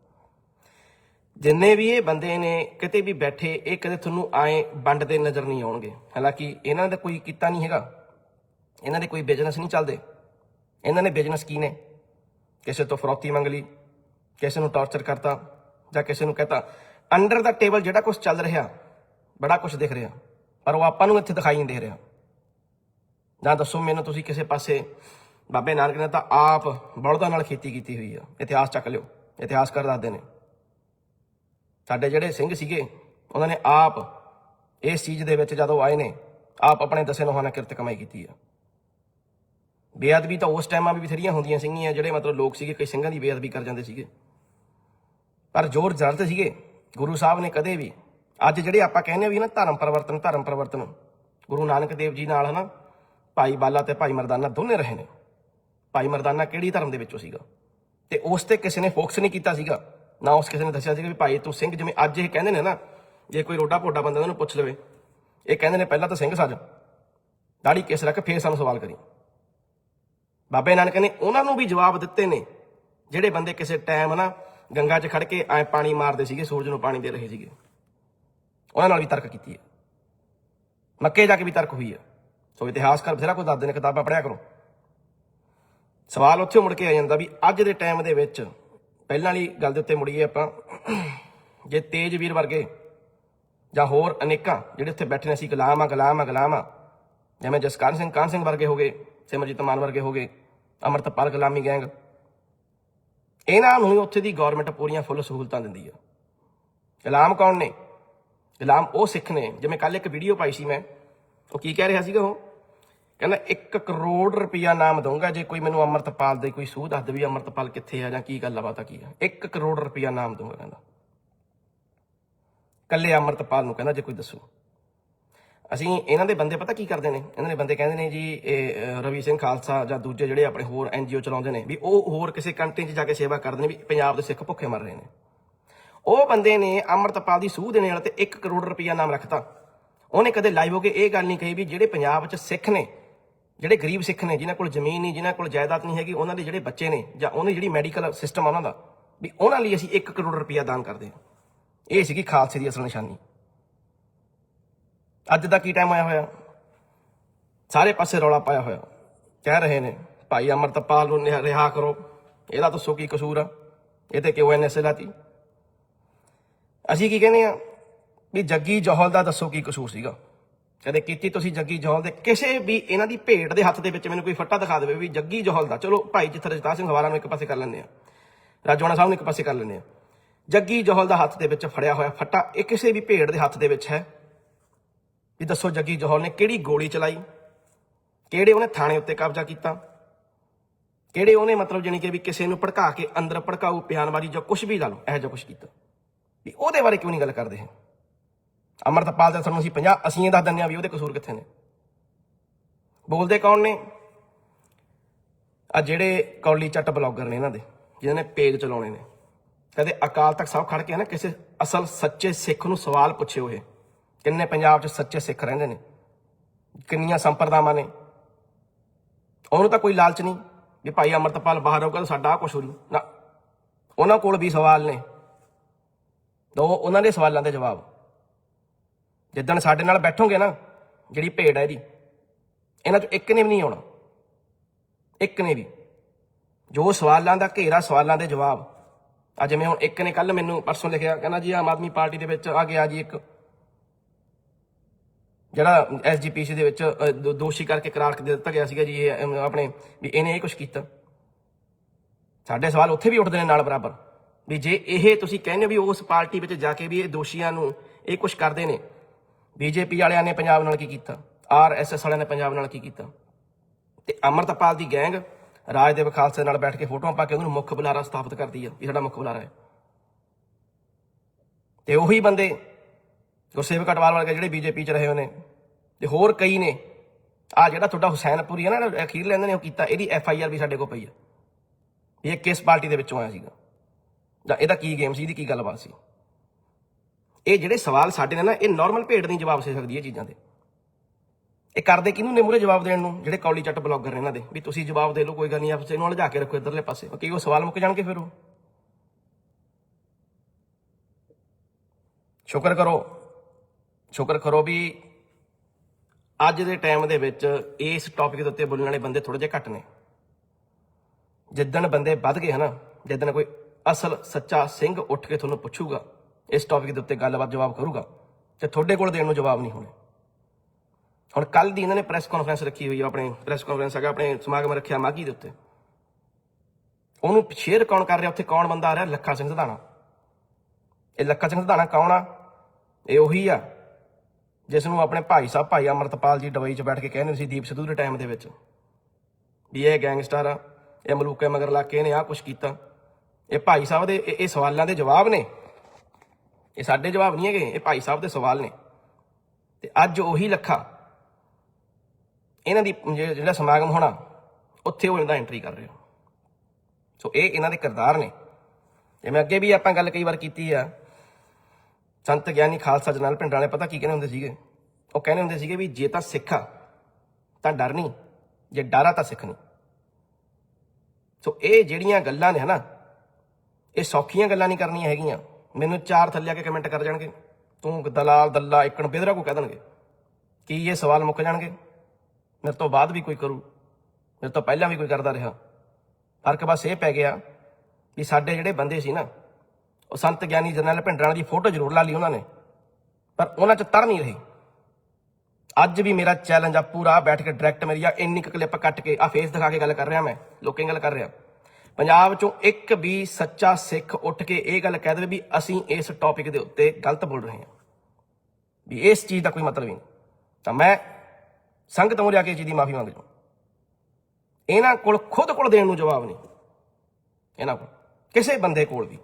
ਜਿੰਨੇ ਵੀ ਇਹ ਬੰਦੇ ਨੇ, ਕਿਤੇ ਵੀ ਬੈਠੇ, ਇਹ ਕਦੇ ਤੁਹਾਨੂੰ ਆਏ ਵੰਡਦੇ ਨਜ਼ਰ ਨਹੀਂ ਆਉਣਗੇ। ਹਾਲਾਂਕਿ, ਇਹਨਾਂ ਦਾ ਕੋਈ ਕੀਤਾ ਨਹੀਂ ਹੈਗਾ। ਇਹਨਾਂ ਦੇ ਕੋਈ ਬਿਜ਼ਨਸ ਨਹੀਂ ਚੱਲਦੇ। ਇਹਨਾਂ ਨੇ ਬਿਜ਼ਨਸ ਕੀ ਨੇ ਕਿਸੇ ਤੋਂ ਫਰੋਤੀ ਮੰਗ ਲਈ, ਕਿਸੇ ਨੂੰ ਟਾਰਚਰ ਕਰਤਾ, ਜਾਂ ਕਿਸੇ ਨੂੰ ਕਹਤਾ ਅੰਡਰ ਦਾ ਟੇਬਲ ਜਿਹੜਾ ਕੁਝ ਚੱਲ ਰਿਹਾ, ਬੜਾ ਕੁਝ ਦਿਖ ਰਿਹਾ, ਪਰ ਉਹ ਆਪਾਂ ਨੂੰ ਇੱਥੇ ਦਿਖਾਈ ਨਹੀਂ ਦੇ ਰਿਹਾ। ਜਾਂ ਦੱਸੋ ਮੈਨੂੰ ਤੁਸੀਂ ਕਿਸੇ ਪਾਸੇ, ਬਾਬੇ ਨਾਨਕ ਨੇ ਤਾਂ ਆਪ ਬਲਦਾਂ ਨਾਲ ਖੇਤੀ ਕੀਤੀ ਹੋਈ ਆ, ਇਤਿਹਾਸ ਚੱਕ ਲਿਓ ਇਤਿਹਾਸਕਾਰ ਦੱਸਦੇ ਨੇ। ਸਾਡੇ ਜਿਹੜੇ ਸਿੰਘ ਸੀਗੇ, ਉਹਨਾਂ ਨੇ ਆਪ ਇਸ ਚੀਜ਼ ਦੇ ਵਿੱਚ ਜਦੋਂ ਆਏ ਨੇ, ਆਪ ਆਪਣੇ ਦਸੇ ਨੋਹਾਂ ਨਾਲ ਕਿਰਤ ਕਮਾਈ ਕੀਤੀ ਆ। ਬੇਅਦਬੀ ਤਾਂ ਉਸ ਟਾਈਮਾਂ ਵੀ ਬਥੇਰੀਆਂ ਹੁੰਦੀਆਂ ਸੀਗੀਆਂ ਜਿਹੜੇ ਮਤਲਬ ਲੋਕ ਸੀਗੇ, ਕਈ ਸਿੰਘਾਂ ਦੀ ਬੇਅਦਬੀ ਕਰ ਜਾਂਦੇ ਸੀਗੇ। ਪਰ ਜ਼ੋਰ ਜ਼ਰਤ ਸੀਗੇ। ਗੁਰੂ ਸਾਹਿਬ ਨੇ ਕਦੇ ਵੀ, ਅੱਜ ਜਿਹੜੇ ਆਪਾਂ ਕਹਿੰਦੇ ਵੀ ਨਾ ਧਰਮ ਪਰਿਵਰਤਨ ਧਰਮ ਪਰਿਵਰਤਨ, ਗੁਰੂ ਨਾਨਕ ਦੇਵ ਜੀ ਨਾਲ ਹਨਾ, ਭਾਈ ਬਾਲਾ ਤੇ ਭਾਈ ਮਰਦਾਨਾ ਦੋਨੇ ਰਹੇ ਨੇ। ਭਾਈ ਮਰਦਾਨਾ ਕਿਹੜੀ ਧਰਮ ਦੇ ਵਿੱਚੋਂ ਸੀਗਾ? ਤੇ ਉਸ ਤੇ ਕਿਸੇ ਨੇ ਫੋਕਸ ਨਹੀਂ ਕੀਤਾ ਸੀਗਾ। ਨਾ ਉਸ ਕਿਸੇ ਨੇ ਦੱਸਿਆ ਸੀਗਾ ਵੀ ਭਾਈ ਤੂੰ ਸਿੰਘ, ਜਿਵੇਂ ਅੱਜ ਇਹ ਕਹਿੰਦੇ ਨੇ ਨਾ, ਜੇ ਕੋਈ ਰੋਡਾ ਪੋਡਾ ਬੰਦਾ ਉਹਨੂੰ ਪੁੱਛ ਲਵੇ, ਇਹ ਕਹਿੰਦੇ ਨੇ ਪਹਿਲਾਂ ਤਾਂ ਸਿੰਘ ਸੱਜ। ਦਾੜੀ ਕਿਸ ਰੱਖ, ਫੇਰ ਸਾਨੂੰ ਸਵਾਲ ਕਰੀ। ਬਾਬੇ ਨਾਨਕ ਨੇ ਉਹਨਾਂ ਨੂੰ ਵੀ ਜਵਾਬ ਦਿੱਤੇ ਨੇ, ਜਿਹੜੇ ਬੰਦੇ ਕਿਸੇ ਟਾਈਮ ਨਾ ਗੰਗਾ 'ਚ ਖੜ ਕੇ ਐ ਪਾਣੀ ਮਾਰਦੇ ਸੀਗੇ, ਸੂਰਜ ਨੂੰ ਪਾਣੀ ਦੇ ਰਹੇ ਸੀਗੇ। ਉਹਨਾਂ ਨਾਲ ਵੀ ਤਰਕ ਕੀਤੀ ਹੈ। ਮੱਕੇ ਜਾ ਕੇ ਵੀ ਤਰਕ ਹੋਈ ਹੈ। ਸੋ ਇਤਿਹਾਸਕਾਰ ਬਥੇਰਾ ਕੁਝ ਦੱਸਦੇ ਨੇ, ਕਿਤਾਬਾਂ ਪੜ੍ਹਿਆ ਕਰੋ। ਸਵਾਲ ਉੱਥੇ ਮੁੜ ਕੇ ਆ ਜਾਂਦਾ ਵੀ ਅੱਜ ਦੇ ਟਾਈਮ ਦੇ ਵਿੱਚ ਪਹਿਲਾਂ ਵਾਲੀ ਗੱਲ ਦੇ ਉੱਤੇ ਮੁੜੀਏ ਆਪਾਂ। ਜੇ ਤੇਜਵੀਰ ਵਰਗੇ ਜਾਂ ਹੋਰ ਅਨੇਕਾਂ ਜਿਹੜੇ ਉੱਥੇ ਬੈਠੇ ਨੇ, ਅਸੀਂ ਗੁਲਾਮ ਆ ਗੁਲਾਮ ਆ ਗੁਲਾਮ ਆ। ਜਿਵੇਂ ਜਸਕਰਨ ਸਿੰਘ ਕਾਨ ਸਿੰਘ ਵਰਗੇ ਹੋ ਗਏ। ਸਿਮਰਜੀਤ ਮਾਨ ਵਰਗੇ ਹੋ ਗਏ, ਅਮਰਤਪਾਲ ਗੁਲਾਮੀ ਗੈਂਗ। ਇਹਨਾਂ ਨੂੰ ਉੱਥੇ ਦੀ ਗਵਰਨਮੈਂਟ ਪੂਰੀਆਂ ਫੁੱਲ ਸਹੂਲਤਾਂ ਦਿੰਦੀ ਆ। ਗੁਲਾਮ ਕੌਣ ਨੇ? ਗੁਲਾਮ ਉਹ ਸਿੱਖ ਨੇ, ਜਿਵੇਂ ਕੱਲ ਇੱਕ ਵੀਡੀਓ ਪਾਈ ਸੀ ਮੈਂ, ਉਹ ਕੀ ਕਹਿ ਰਿਹਾ ਸੀਗਾ ਉਹ? ਕਹਿੰਦਾ 1 ਕਰੋੜ ਰੁਪਇਆ ਨਾਮ ਦਊਂਗਾ ਜੇ ਕੋਈ ਮੈਨੂੰ ਅਮਰਤਪਾਲ ਦੇ ਕੋਈ ਸੂਹ ਦੱਸ ਦੇ ਵੀ ਅਮਰਤਪਾਲ ਕਿੱਥੇ ਆ ਜਾਂ ਕੀ ਗੱਲ ਬਾਤ ਆ ਕੀ ਆ। 1 ਕਰੋੜ ਰੁਪਇਆ ਨਾਮ ਦਊਂਗਾ ਕਹਿੰਦਾ। ਕੱਲੇ ਅਮਰਤਪਾਲ ਨੂੰ ਕਹਿੰਦਾ ਜੇ ਕੋਈ ਦੱਸੋ। ਅਸੀਂ ਇਹਨਾਂ ਦੇ ਬੰਦੇ ਪਤਾ ਕੀ ਕਰਦੇ ਨੇ? ਇਹਨਾਂ ਦੇ ਬੰਦੇ ਕਹਿੰਦੇ ਨੇ ਜੀ, ਇਹ ਰਵੀ ਸਿੰਘ ਖਾਲਸਾ ਜਾਂ ਦੂਜੇ ਜਿਹੜੇ ਆਪਣੇ ਹੋਰ ਐਨਜੀਓ ਚਲਾਉਂਦੇ ਨੇ, ਵੀ ਉਹ ਹੋਰ ਕਿਸੇ ਕੰਟਰੀ 'ਚ ਜਾ ਕੇ ਸੇਵਾ ਕਰਦੇ ਨੇ, ਵੀ ਪੰਜਾਬ ਦੇ ਸਿੱਖ ਭੁੱਖੇ ਮਰ ਰਹੇ ਨੇ। ਉਹ ਬੰਦੇ ਨੇ ਅਮਰਤਪਾਲ ਦੀ ਸੂਹ ਦੇਣੇ ਵਾਲੇ ਤੇ 1 ਕਰੋੜ ਰੁਪਇਆ ਨਾਮ ਰੱਖਤਾ। ਉਹਨੇ ਕਦੇ ਲਾਈਵ ਹੋ ਕੇ ਇਹ ਗੱਲ ਨਹੀਂ ਕਹੀ ਵੀ ਜਿਹੜੇ ਪੰਜਾਬ 'ਚ ਸਿੱਖ ਨੇ, ਜਿਹੜੇ ਗਰੀਬ ਸਿੱਖ ਨੇ, ਜਿਨ੍ਹਾਂ ਕੋਲ ਜ਼ਮੀਨ ਨਹੀਂ, ਜਿਨ੍ਹਾਂ ਕੋਲ ਜਾਇਦਾਦ ਨਹੀਂ ਹੈਗੀ, ਉਹਨਾਂ ਦੇ ਜਿਹੜੇ ਬੱਚੇ ਨੇ ਜਾਂ ਉਹਦੀ ਜਿਹੜੀ ਮੈਡੀਕਲ ਸਿਸਟਮ ਆ ਉਹਨਾਂ ਦਾ, ਵੀ ਉਹਨਾਂ ਲਈ ਅਸੀਂ 1 ਕਰੋੜ ਰੁਪਇਆ ਦਾਨ ਕਰਦੇ ਹਾਂ। ਇਹ ਸੀਗੀ ਖਾਲਸੇ ਦੀ ਅਸਲ ਨਿਸ਼ਾਨੀ। ਅੱਜ ਦਾ ਕੀ ਟਾਈਮ ਆਇਆ ਹੋਇਆ? ਸਾਰੇ ਪਾਸੇ ਰੌਲਾ ਪਾਇਆ ਹੋਇਆ। ਕਹਿ ਰਹੇ ਨੇ, ਭਾਈ ਅਮਰਤਪਾਲ ਨੂੰ ਨਿਹ- ਰਿਹਾ ਕਰੋ। ਇਹਦਾ ਦੱਸੋ ਕੀ ਕਸੂਰ ਆ। ਇਹ ਤੇ ਕਿਉਂ ਐਨਐਸਏ ਲਾਤੀ? ਅਸੀਂ ਕੀ ਕਹਿੰਦੇ ਆ ਵੀ ਜੱਗੀ ਜੋਹਲ ਦਾ ਦੱਸੋ ਕੀ ਕਸੂਰ ਸੀਗਾ? ਕਦੇ ਕੀਤੀ ਤੁਸੀਂ ਜੱਗੀ ਜੋਹਲ ਦੇ ਕਿਸੇ ਵੀ ਇਹਨਾਂ ਦੀ ਭੇਟ ਦੇ ਹੱਥ ਦੇ ਵਿੱਚ ਮੈਨੂੰ ਕੋਈ ਫੱਟਾ ਦਿਖਾ ਦੇਵੇ ਵੀ ਜੱਗੀ ਜੋਹਲ ਦਾ? ਚਲੋ ਭਾਈ ਜਿੱਥੇ ਰਜਤਾ ਸਿੰਘ ਹਵਾਲਾ ਨੂੰ ਇੱਕ ਪਾਸੇ ਕਰ ਲੈਂਦੇ ਆ ਰਾਜਵਾਨਾ ਸਾਹਿਬ ਨੂੰ ਇੱਕ ਪਾਸੇ ਕਰ ਲੈਂਦੇ ਆ ਜੱਗੀ ਜੋਹਲ ਦਾ ਹੱਥ ਦੇ ਵਿੱਚ ਫੜਿਆ ਹੋਇਆ ਫੱਟਾ ਇਹ ਕਿਸੇ ਵੀ ਭੇਟ ਦੇ ਹੱਥ ਦੇ ਵਿੱਚ ਹੈ। ਵੀ ਦੱਸੋ ਜੱਗੀ ਜੋਹਲ ਨੇ ਕਿਹੜੀ ਗੋਲੀ ਚਲਾਈ? ਕਿਹੜੇ ਉਹਨੇ ਥਾਣੇ ਉੱਤੇ ਕਬਜ਼ਾ ਕੀਤਾ? ਕਿਹੜੇ ਉਹਨੇ ਮਤਲਬ ਜਾਣੀ ਕਿ ਵੀ ਕਿਸੇ ਨੂੰ ਭੜਕਾ ਕੇ ਅੰਦਰ ਭੜਕਾਊ, ਬਿਆਨਬਾਜ਼ੀ ਜਾਂ ਕੁਝ ਵੀ ਲਾ ਲਓ, ਇਹੋ ਜਿਹਾ ਕੁਝ ਕੀਤਾ? ਵੀ ਉਹਦੇ ਬਾਰੇ ਕਿਉਂ ਨਹੀਂ ਗੱਲ ਕਰਦੇ ਹੈ ਅਮਰਤਪਾਲ ਦਾ ਸਾਨੂੰ ਅਸੀਂ 50 ਅਸੀਂ ਇਹ ਦੱਸ ਦਿੰਦੇ ਆ ਵੀ ਉਹਦੇ ਕਸੂਰ ਕਿੱਥੇ ਨੇ। ਬੋਲਦੇ ਕੌਣ ਨੇ? ਆ ਜਿਹੜੇ ਕੌਲੀ ਚੱਟ ਬਲੌਗਰ ਨੇ ਇਹਨਾਂ ਦੇ ਜਿਨ੍ਹਾਂ ਨੇ ਪੇਜ ਚਲਾਉਣੇ ਨੇ। ਕਦੇ ਅਕਾਲ ਤਖਤ ਸਾਹਿਬ ਖੜ ਕੇ ਨਾ ਕਿਸੇ ਅਸਲ ਸੱਚੇ ਸਿੱਖ ਨੂੰ ਸਵਾਲ ਪੁੱਛੇ ਹੋਏ। ਕਿੰਨੇ ਪੰਜਾਬ 'ਚ ਸੱਚੇ ਸਿੱਖ ਰਹਿੰਦੇ ਨੇ? ਕਿੰਨੀਆਂ ਸੰਪਰਦਾਵਾਂ ਨੇ? ਉਹਨੂੰ ਤਾਂ ਕੋਈ ਲਾਲਚ ਨਹੀਂ ਵੀ ਭਾਈ ਅਮਰਤਪਾਲ ਬਾਹਰ ਆਊਗਾ ਤਾਂ ਸਾਡਾ ਕੁਝ ਹੋ ਜੂ। ਨਾ। ਉਹਨਾਂ ਕੋਲ ਵੀ ਸਵਾਲ ਨੇ। ਦੋ ਉਹਨਾਂ ਦੇ ਸਵਾਲਾਂ ਦੇ ਜਵਾਬ। ਜਿੱਦਣ ਸਾਡੇ ਨਾਲ ਬੈਠੋਗੇ ਨਾ, ਜਿਹੜੀ ਭੇਡ ਹੈ ਇਹਦੀ, ਇਹਨਾਂ ਚੋਂ ਇੱਕ ਨੇ ਵੀ ਨਹੀਂ ਆਉਣਾ। ਇੱਕ ਨੇ ਵੀ। ਜੋ ਸਵਾਲਾਂ ਦਾ ਘੇਰਾ ਸਵਾਲਾਂ ਦੇ ਜਵਾਬ। ਆ ਜਿਵੇਂ ਹੁਣ ਇੱਕ ਨੇ ਕੱਲ ਮੈਨੂੰ ਪਰਸੋਂ ਲਿਖਿਆ, ਕਹਿੰਦਾ ਜੀ ਆਮ ਆਦਮੀ ਪਾਰਟੀ ਦੇ ਵਿੱਚ ਆ ਗਿਆ ਜੀ ਇੱਕ। ਜਿਹੜਾ ਐਸਜੀਪੀਸੀ ਦੇ ਵਿੱਚ ਦੋ- ਦੋਸ਼ੀ ਕਰਕੇ ਕਰਾਰ ਦੇ ਦਿੱਤਾ ਗਿਆ ਸੀਗਾ ਜੀ, ਇਹ ਆਪਣੇ, ਵੀ ਇਹਨੇ ਇਹ ਕੁਝ ਕੀਤਾ। ਸਾਡੇ ਸਵਾਲ ਉੱਥੇ ਵੀ ਉੱਠਦੇ ਨੇ ਨਾਲ ਬਰਾਬਰ। ਵੀ ਜੇ ਇਹ ਤੁਸੀਂ ਕਹਿੰਦੇ ਹੋ ਵੀ ਉਸ ਪਾਰਟੀ ਵਿੱਚ ਜਾ ਕੇ ਵੀ ਇਹ ਦੋਸ਼ੀਆਂ ਨੂੰ ਇਹ ਕੁਝ ਕਰਦੇ ਨੇ, ਬੀਜੇਪੀ ਵਾਲਿਆਂ ਨੇ ਪੰਜਾਬ ਨਾਲ ਕੀ ਕੀਤਾ? ਆਰਐਸਐਸ ਵਾਲਿਆਂ ਨੇ ਪੰਜਾਬ ਨਾਲ ਕੀ ਕੀਤਾ? ਤੇ ਅਮਰਤਪਾਲ ਦੀ ਗੈਂਗ ਰਾਜ ਦੇ ਖਾਲਸੇ ਨਾਲ ਬੈਠ ਕੇ ਫੋਟੋਆਂ ਪਾ ਕੇ ਉਹਨੂੰ ਮੁੱਖ ਬੁਲਾਰਾ ਸਥਾਪਿਤ ਕਰਦੀ ਆ ਇਹ ਸਾਡਾ ਮੁੱਖ ਬੁਲਾਰਾ ਹੈ। ਤੇ ਉਹੀ ਬੰਦੇ ਗੁਰਸੇਵਕ ਅਟਵਾਲ ਵਰਗੇ ਜਿਹੜੇ ਬੀਜੇਪੀ 'ਚ ਰਹੇ ਹੋਏ ਨੇ ਤੇ ਹੋਰ ਕਈ ਨੇ। ਆ ਜਿਹੜਾ ਤੁਹਾਡਾ ਹੁਸੈਨਪੁਰੀ ਹੈ ਨਾ ਅਖੀਰ ਲੈਂਦੇ ਨੇ ਉਹ ਕੀਤਾ, ਇਹਦੀ ਐਫ ਆਈ ਆਰ ਵੀ ਸਾਡੇ ਕੋਲ ਪਈ ਆ। ਵੀ ਇਹ ਕਿਸ ਪਾਰਟੀ ਦੇ ਵਿੱਚੋਂ ਆਇਆ ਸੀਗਾ? ਜਾਂ ਇਹਦਾ ਕੀ ਗੇਮ ਸੀ, ਇਹਦੀ ਕੀ ਗੱਲਬਾਤ ਸੀ? ਇਹ ਜਿਹੜੇ ਸਵਾਲ ਸਾਡੇ ਨੇ ਨਾ, ਇਹ ਨਾਰਮਲ ਭੇਡ ਨਹੀਂ ਜਵਾਬ ਦੇ ਸਕਦੀ ਇਹ ਚੀਜ਼ਾਂ ਦੇ। ਇਹ ਕਰਦੇ ਕਿਹਨੂੰ ਨੇ ਮੂਰੇ ਜਵਾਬ ਦੇਣ ਨੂੰ? ਜਿਹੜੇ ਕੌਲੀ ਚੱਟ ਬਲੌਗਰ ਨੇ ਇਹਨਾਂ ਦੇ, ਵੀ ਤੁਸੀਂ ਜਵਾਬ ਦੇ ਲਓ, ਕੋਈ ਗੱਲ ਨਹੀਂ, ਆਪਸੇ ਇਹਨੂੰ ਲਿਜਾ ਕੇ ਰੱਖੋ ਇਧਰਲੇ ਪਾਸੇ। ਕੀ ਉਹ ਸਵਾਲ ਮੁੱਕ ਜਾਣਗੇ ਫਿਰ ਉਹ। ਸ਼ੁਕਰ ਕਰੋ। ਸ਼ੁਕਰ ਕਰੋ ਵੀ ਅੱਜ ਦੇ ਟਾਈਮ ਦੇ ਵਿੱਚ ਇਸ ਟੌਪਿਕ ਦੇ ਉੱਤੇ ਬੋਲਣ ਵਾਲੇ ਬੰਦੇ ਥੋੜੇ ਜਿਹੇ ਘੱਟ ਨੇ। ਜਿੱਦਣ ਬੰਦੇ ਵੱਧ ਗਏ ਹਨਾ, ਜਿੱਦਣ ਕੋਈ ਅਸਲ ਸੱਚਾ ਸਿੰਘ ਉੱਠ ਕੇ ਤੁਹਾਨੂੰ ਪੁੱਛੂਗਾ, ਇਸ ਟੌਪਿਕ ਦੇ ਉੱਤੇ ਗੱਲਬਾਤ ਜਵਾਬ ਕਰੂਗਾ, ਤੇ ਤੁਹਾਡੇ ਕੋਲ ਦੇਣ ਨੂੰ ਜਵਾਬ ਨਹੀਂ ਹੋਣੇ। ਹੁਣ ਕੱਲ ਦੀ ਇਹਨਾਂ ਨੇ ਪ੍ਰੈਸ ਕਾਨਫਰੰਸ ਰੱਖੀ ਹੋਈ ਆ, ਆਪਣੇ ਪ੍ਰੈਸ ਕਾਨਫਰੰਸ ਹੈਗਾ, ਆਪਣੇ ਸਮਾਗਮ ਰੱਖਿਆ ਮਾਗੀ ਦੇ ਉੱਤੇ। ਉਹਨੂੰ ਸ਼ੇਅਰ ਕੌਣ ਕਰ ਰਿਹਾ, ਉੱਥੇ ਕੌਣ ਬੰਦਾ ਆ ਰਿਹਾ? ਲੱਖਾ ਸਿੰਘ ਸਧਾਣਾ ਇਹ ਲੱਖਾ ਸਿੰਘ ਸਧਾਣਾ ਕੌਣ ਆ? ਇਹ ਉਹੀ ਆ। ਜਿਸ ਨੂੰ ਆਪਣੇ ਭਾਈ ਸਾਹਿਬ, ਭਾਈ ਅਮਰਤਪਾਲ ਜੀ ਡਬਈ 'ਚ ਬੈਠ ਕੇ ਕਹਿੰਦੇ ਸੀ ਦੀਪ ਸਿੱਧੂ ਦੇ ਟਾਈਮ ਦੇ ਵਿੱਚ ਵੀ ਇਹ ਗੈਂਗਸਟਰ ਆ, ਇਹ ਮਲੂਕੇ ਮਗਰ ਲਾ ਕੇ ਇਹਨੇ ਆਹ ਕੁਛ ਕੀਤਾ। ਇਹ ਭਾਈ ਸਾਹਿਬ ਦੇ, ਇਹ ਸਵਾਲਾਂ ਦੇ ਜਵਾਬ ਨੇ। ਇਹ ਸਾਡੇ ਜਵਾਬ ਨਹੀਂ ਹੈਗੇ, ਇਹ ਭਾਈ ਸਾਹਿਬ ਦੇ ਸਵਾਲ ਨੇ। ਤੇ ਅੱਜ ਉਹੀ ਲੱਖਾ ਇਹਨਾਂ ਦੀ ਜੇ- ਜਿਹੜਾ ਸਮਾਗਮ ਹੋਣਾ, ਉੱਥੇ ਉਹ ਇਹਦਾ ਐਂਟਰੀ ਕਰ ਰਿਹਾ ਸੋ ਇਹ ਇਹਨਾਂ ਦੇ ਕਿਰਦਾਰ ਨੇ। ਜਿਵੇਂ ਅੱਗੇ ਵੀ ਆਪਾਂ ਗੱਲ ਕਈ ਵਾਰ ਕੀਤੀ ਆ ਸੰਤ ਗਿਆਨੀ ਖਾਲਸਾ ਜਨਰਲ ਪਿੰਡ ਵਾਲੇ ਪਤਾ ਕੀ ਕਹਿੰਦੇ ਹੁੰਦੇ ਸੀਗੇ? ਉਹ ਕਹਿੰਦੇ ਹੁੰਦੇ ਸੀਗੇ ਵੀ ਜੇ ਤਾਂ ਸਿੱਖ ਆ, ਤਾਂ ਡਰ ਨਹੀਂ, ਜੇ ਡਰ ਆ ਤਾਂ ਸਿੱਖ ਨਹੀਂ। ਸੋ ਇਹ ਜਿਹੜੀਆਂ ਗੱਲਾਂ ਨੇ ਹਨਾ, ਇਹ ਸੌਖੀਆਂ ਗੱਲਾਂ ਨਹੀਂ ਕਰਨੀਆਂ ਹੈਗੀਆਂ। ਮੈਨੂੰ ਚਾਰ ਥੱਲੇ ਆ ਕੇ ਕਮੈਂਟ ਕਰ ਜਾਣਗੇ। ਤੂੰ ਦਲਾਲ, ਦੱਲਾ, ਇੱਕਣ ਬੇਦਰਾ ਕੋ ਕਹਿ ਦੇਣਗੇ। ਕੀ ਇਹ ਸਵਾਲ ਮੁੱਕ ਜਾਣਗੇ? ਮੇਰੇ ਤੋਂ ਬਾਅਦ ਵੀ ਕੋਈ ਕਰੂ। ਮੇਰੇ ਤੋਂ ਪਹਿਲਾਂ ਵੀ ਕੋਈ ਕਰਦਾ ਰਿਹਾ। ਫ਼ਰਕ ਬਸ ਇਹ ਪੈ ਗਿਆ ਵੀ ਸਾਡੇ ਜਿਹੜੇ ਬੰਦੇ ਸੀ ਨਾ ਉਹ ਸੰਤ ਗਿਆਨੀ ਜਰਨੈਲ ਭਿੰਡਰਾਂ ਦੀ ਫੋਟੋ ਜ਼ਰੂਰ ਲਾ ਲਈ ਉਹਨਾਂ ਨੇ। ਪਰ ਉਹਨਾਂ 'ਚ ਤਰ ਨਹੀਂ ਰਹੀ। ਅੱਜ ਵੀ ਮੇਰਾ ਚੈਲੰਜ ਆ ਪੂਰਾ, ਬੈਠ ਕੇ ਡਾਇਰੈਕਟ ਮੇਰੀ ਆ ਇੰਨੀ ਕੁ ਕਲਿੱਪ ਕੱਟ ਕੇ ਆ ਫੇਸ ਦਿਖਾ ਕੇ ਗੱਲ ਕਰ ਰਿਹਾ ਮੈਂ, ਲੋਕਾਂ ਗੱਲ ਕਰ ਰਿਹਾ। ਪੰਜਾਬ ਚੋਂ ਇੱਕ ਵੀ ਸੱਚਾ ਸਿੱਖ ਉੱਠ ਕੇ ਇਹ ਗੱਲ ਕਹਿ ਦੇਵੇ ਵੀ ਅਸੀਂ ਇਸ ਟੌਪਿਕ ਦੇ ਉੱਤੇ ਗਲਤ ਬੋਲ ਰਹੇ ਹਾਂ। ਵੀ ਇਸ ਚੀਜ਼ ਦਾ ਕੋਈ ਮਤਲਬ ਹੀ ਨਹੀਂ। ਤਾਂ ਮੈਂ ਸੰਗਤ ਮੂਹਰੇ ਆ ਕੇ ਇਸ ਚੀਜ਼ ਦੀ ਮਾਫੀ ਮੰਗ ਲਵਾਂ ਇਹਨਾਂ ਕੋਲ ਖੁਦ ਕੋਲ ਦੇਣ ਨੂੰ ਜਵਾਬ ਨਹੀਂ। ਇਹਨਾਂ ਕੋਲ, ਕਿਸੇ ਬੰਦੇ ਕੋਲ ਵੀ।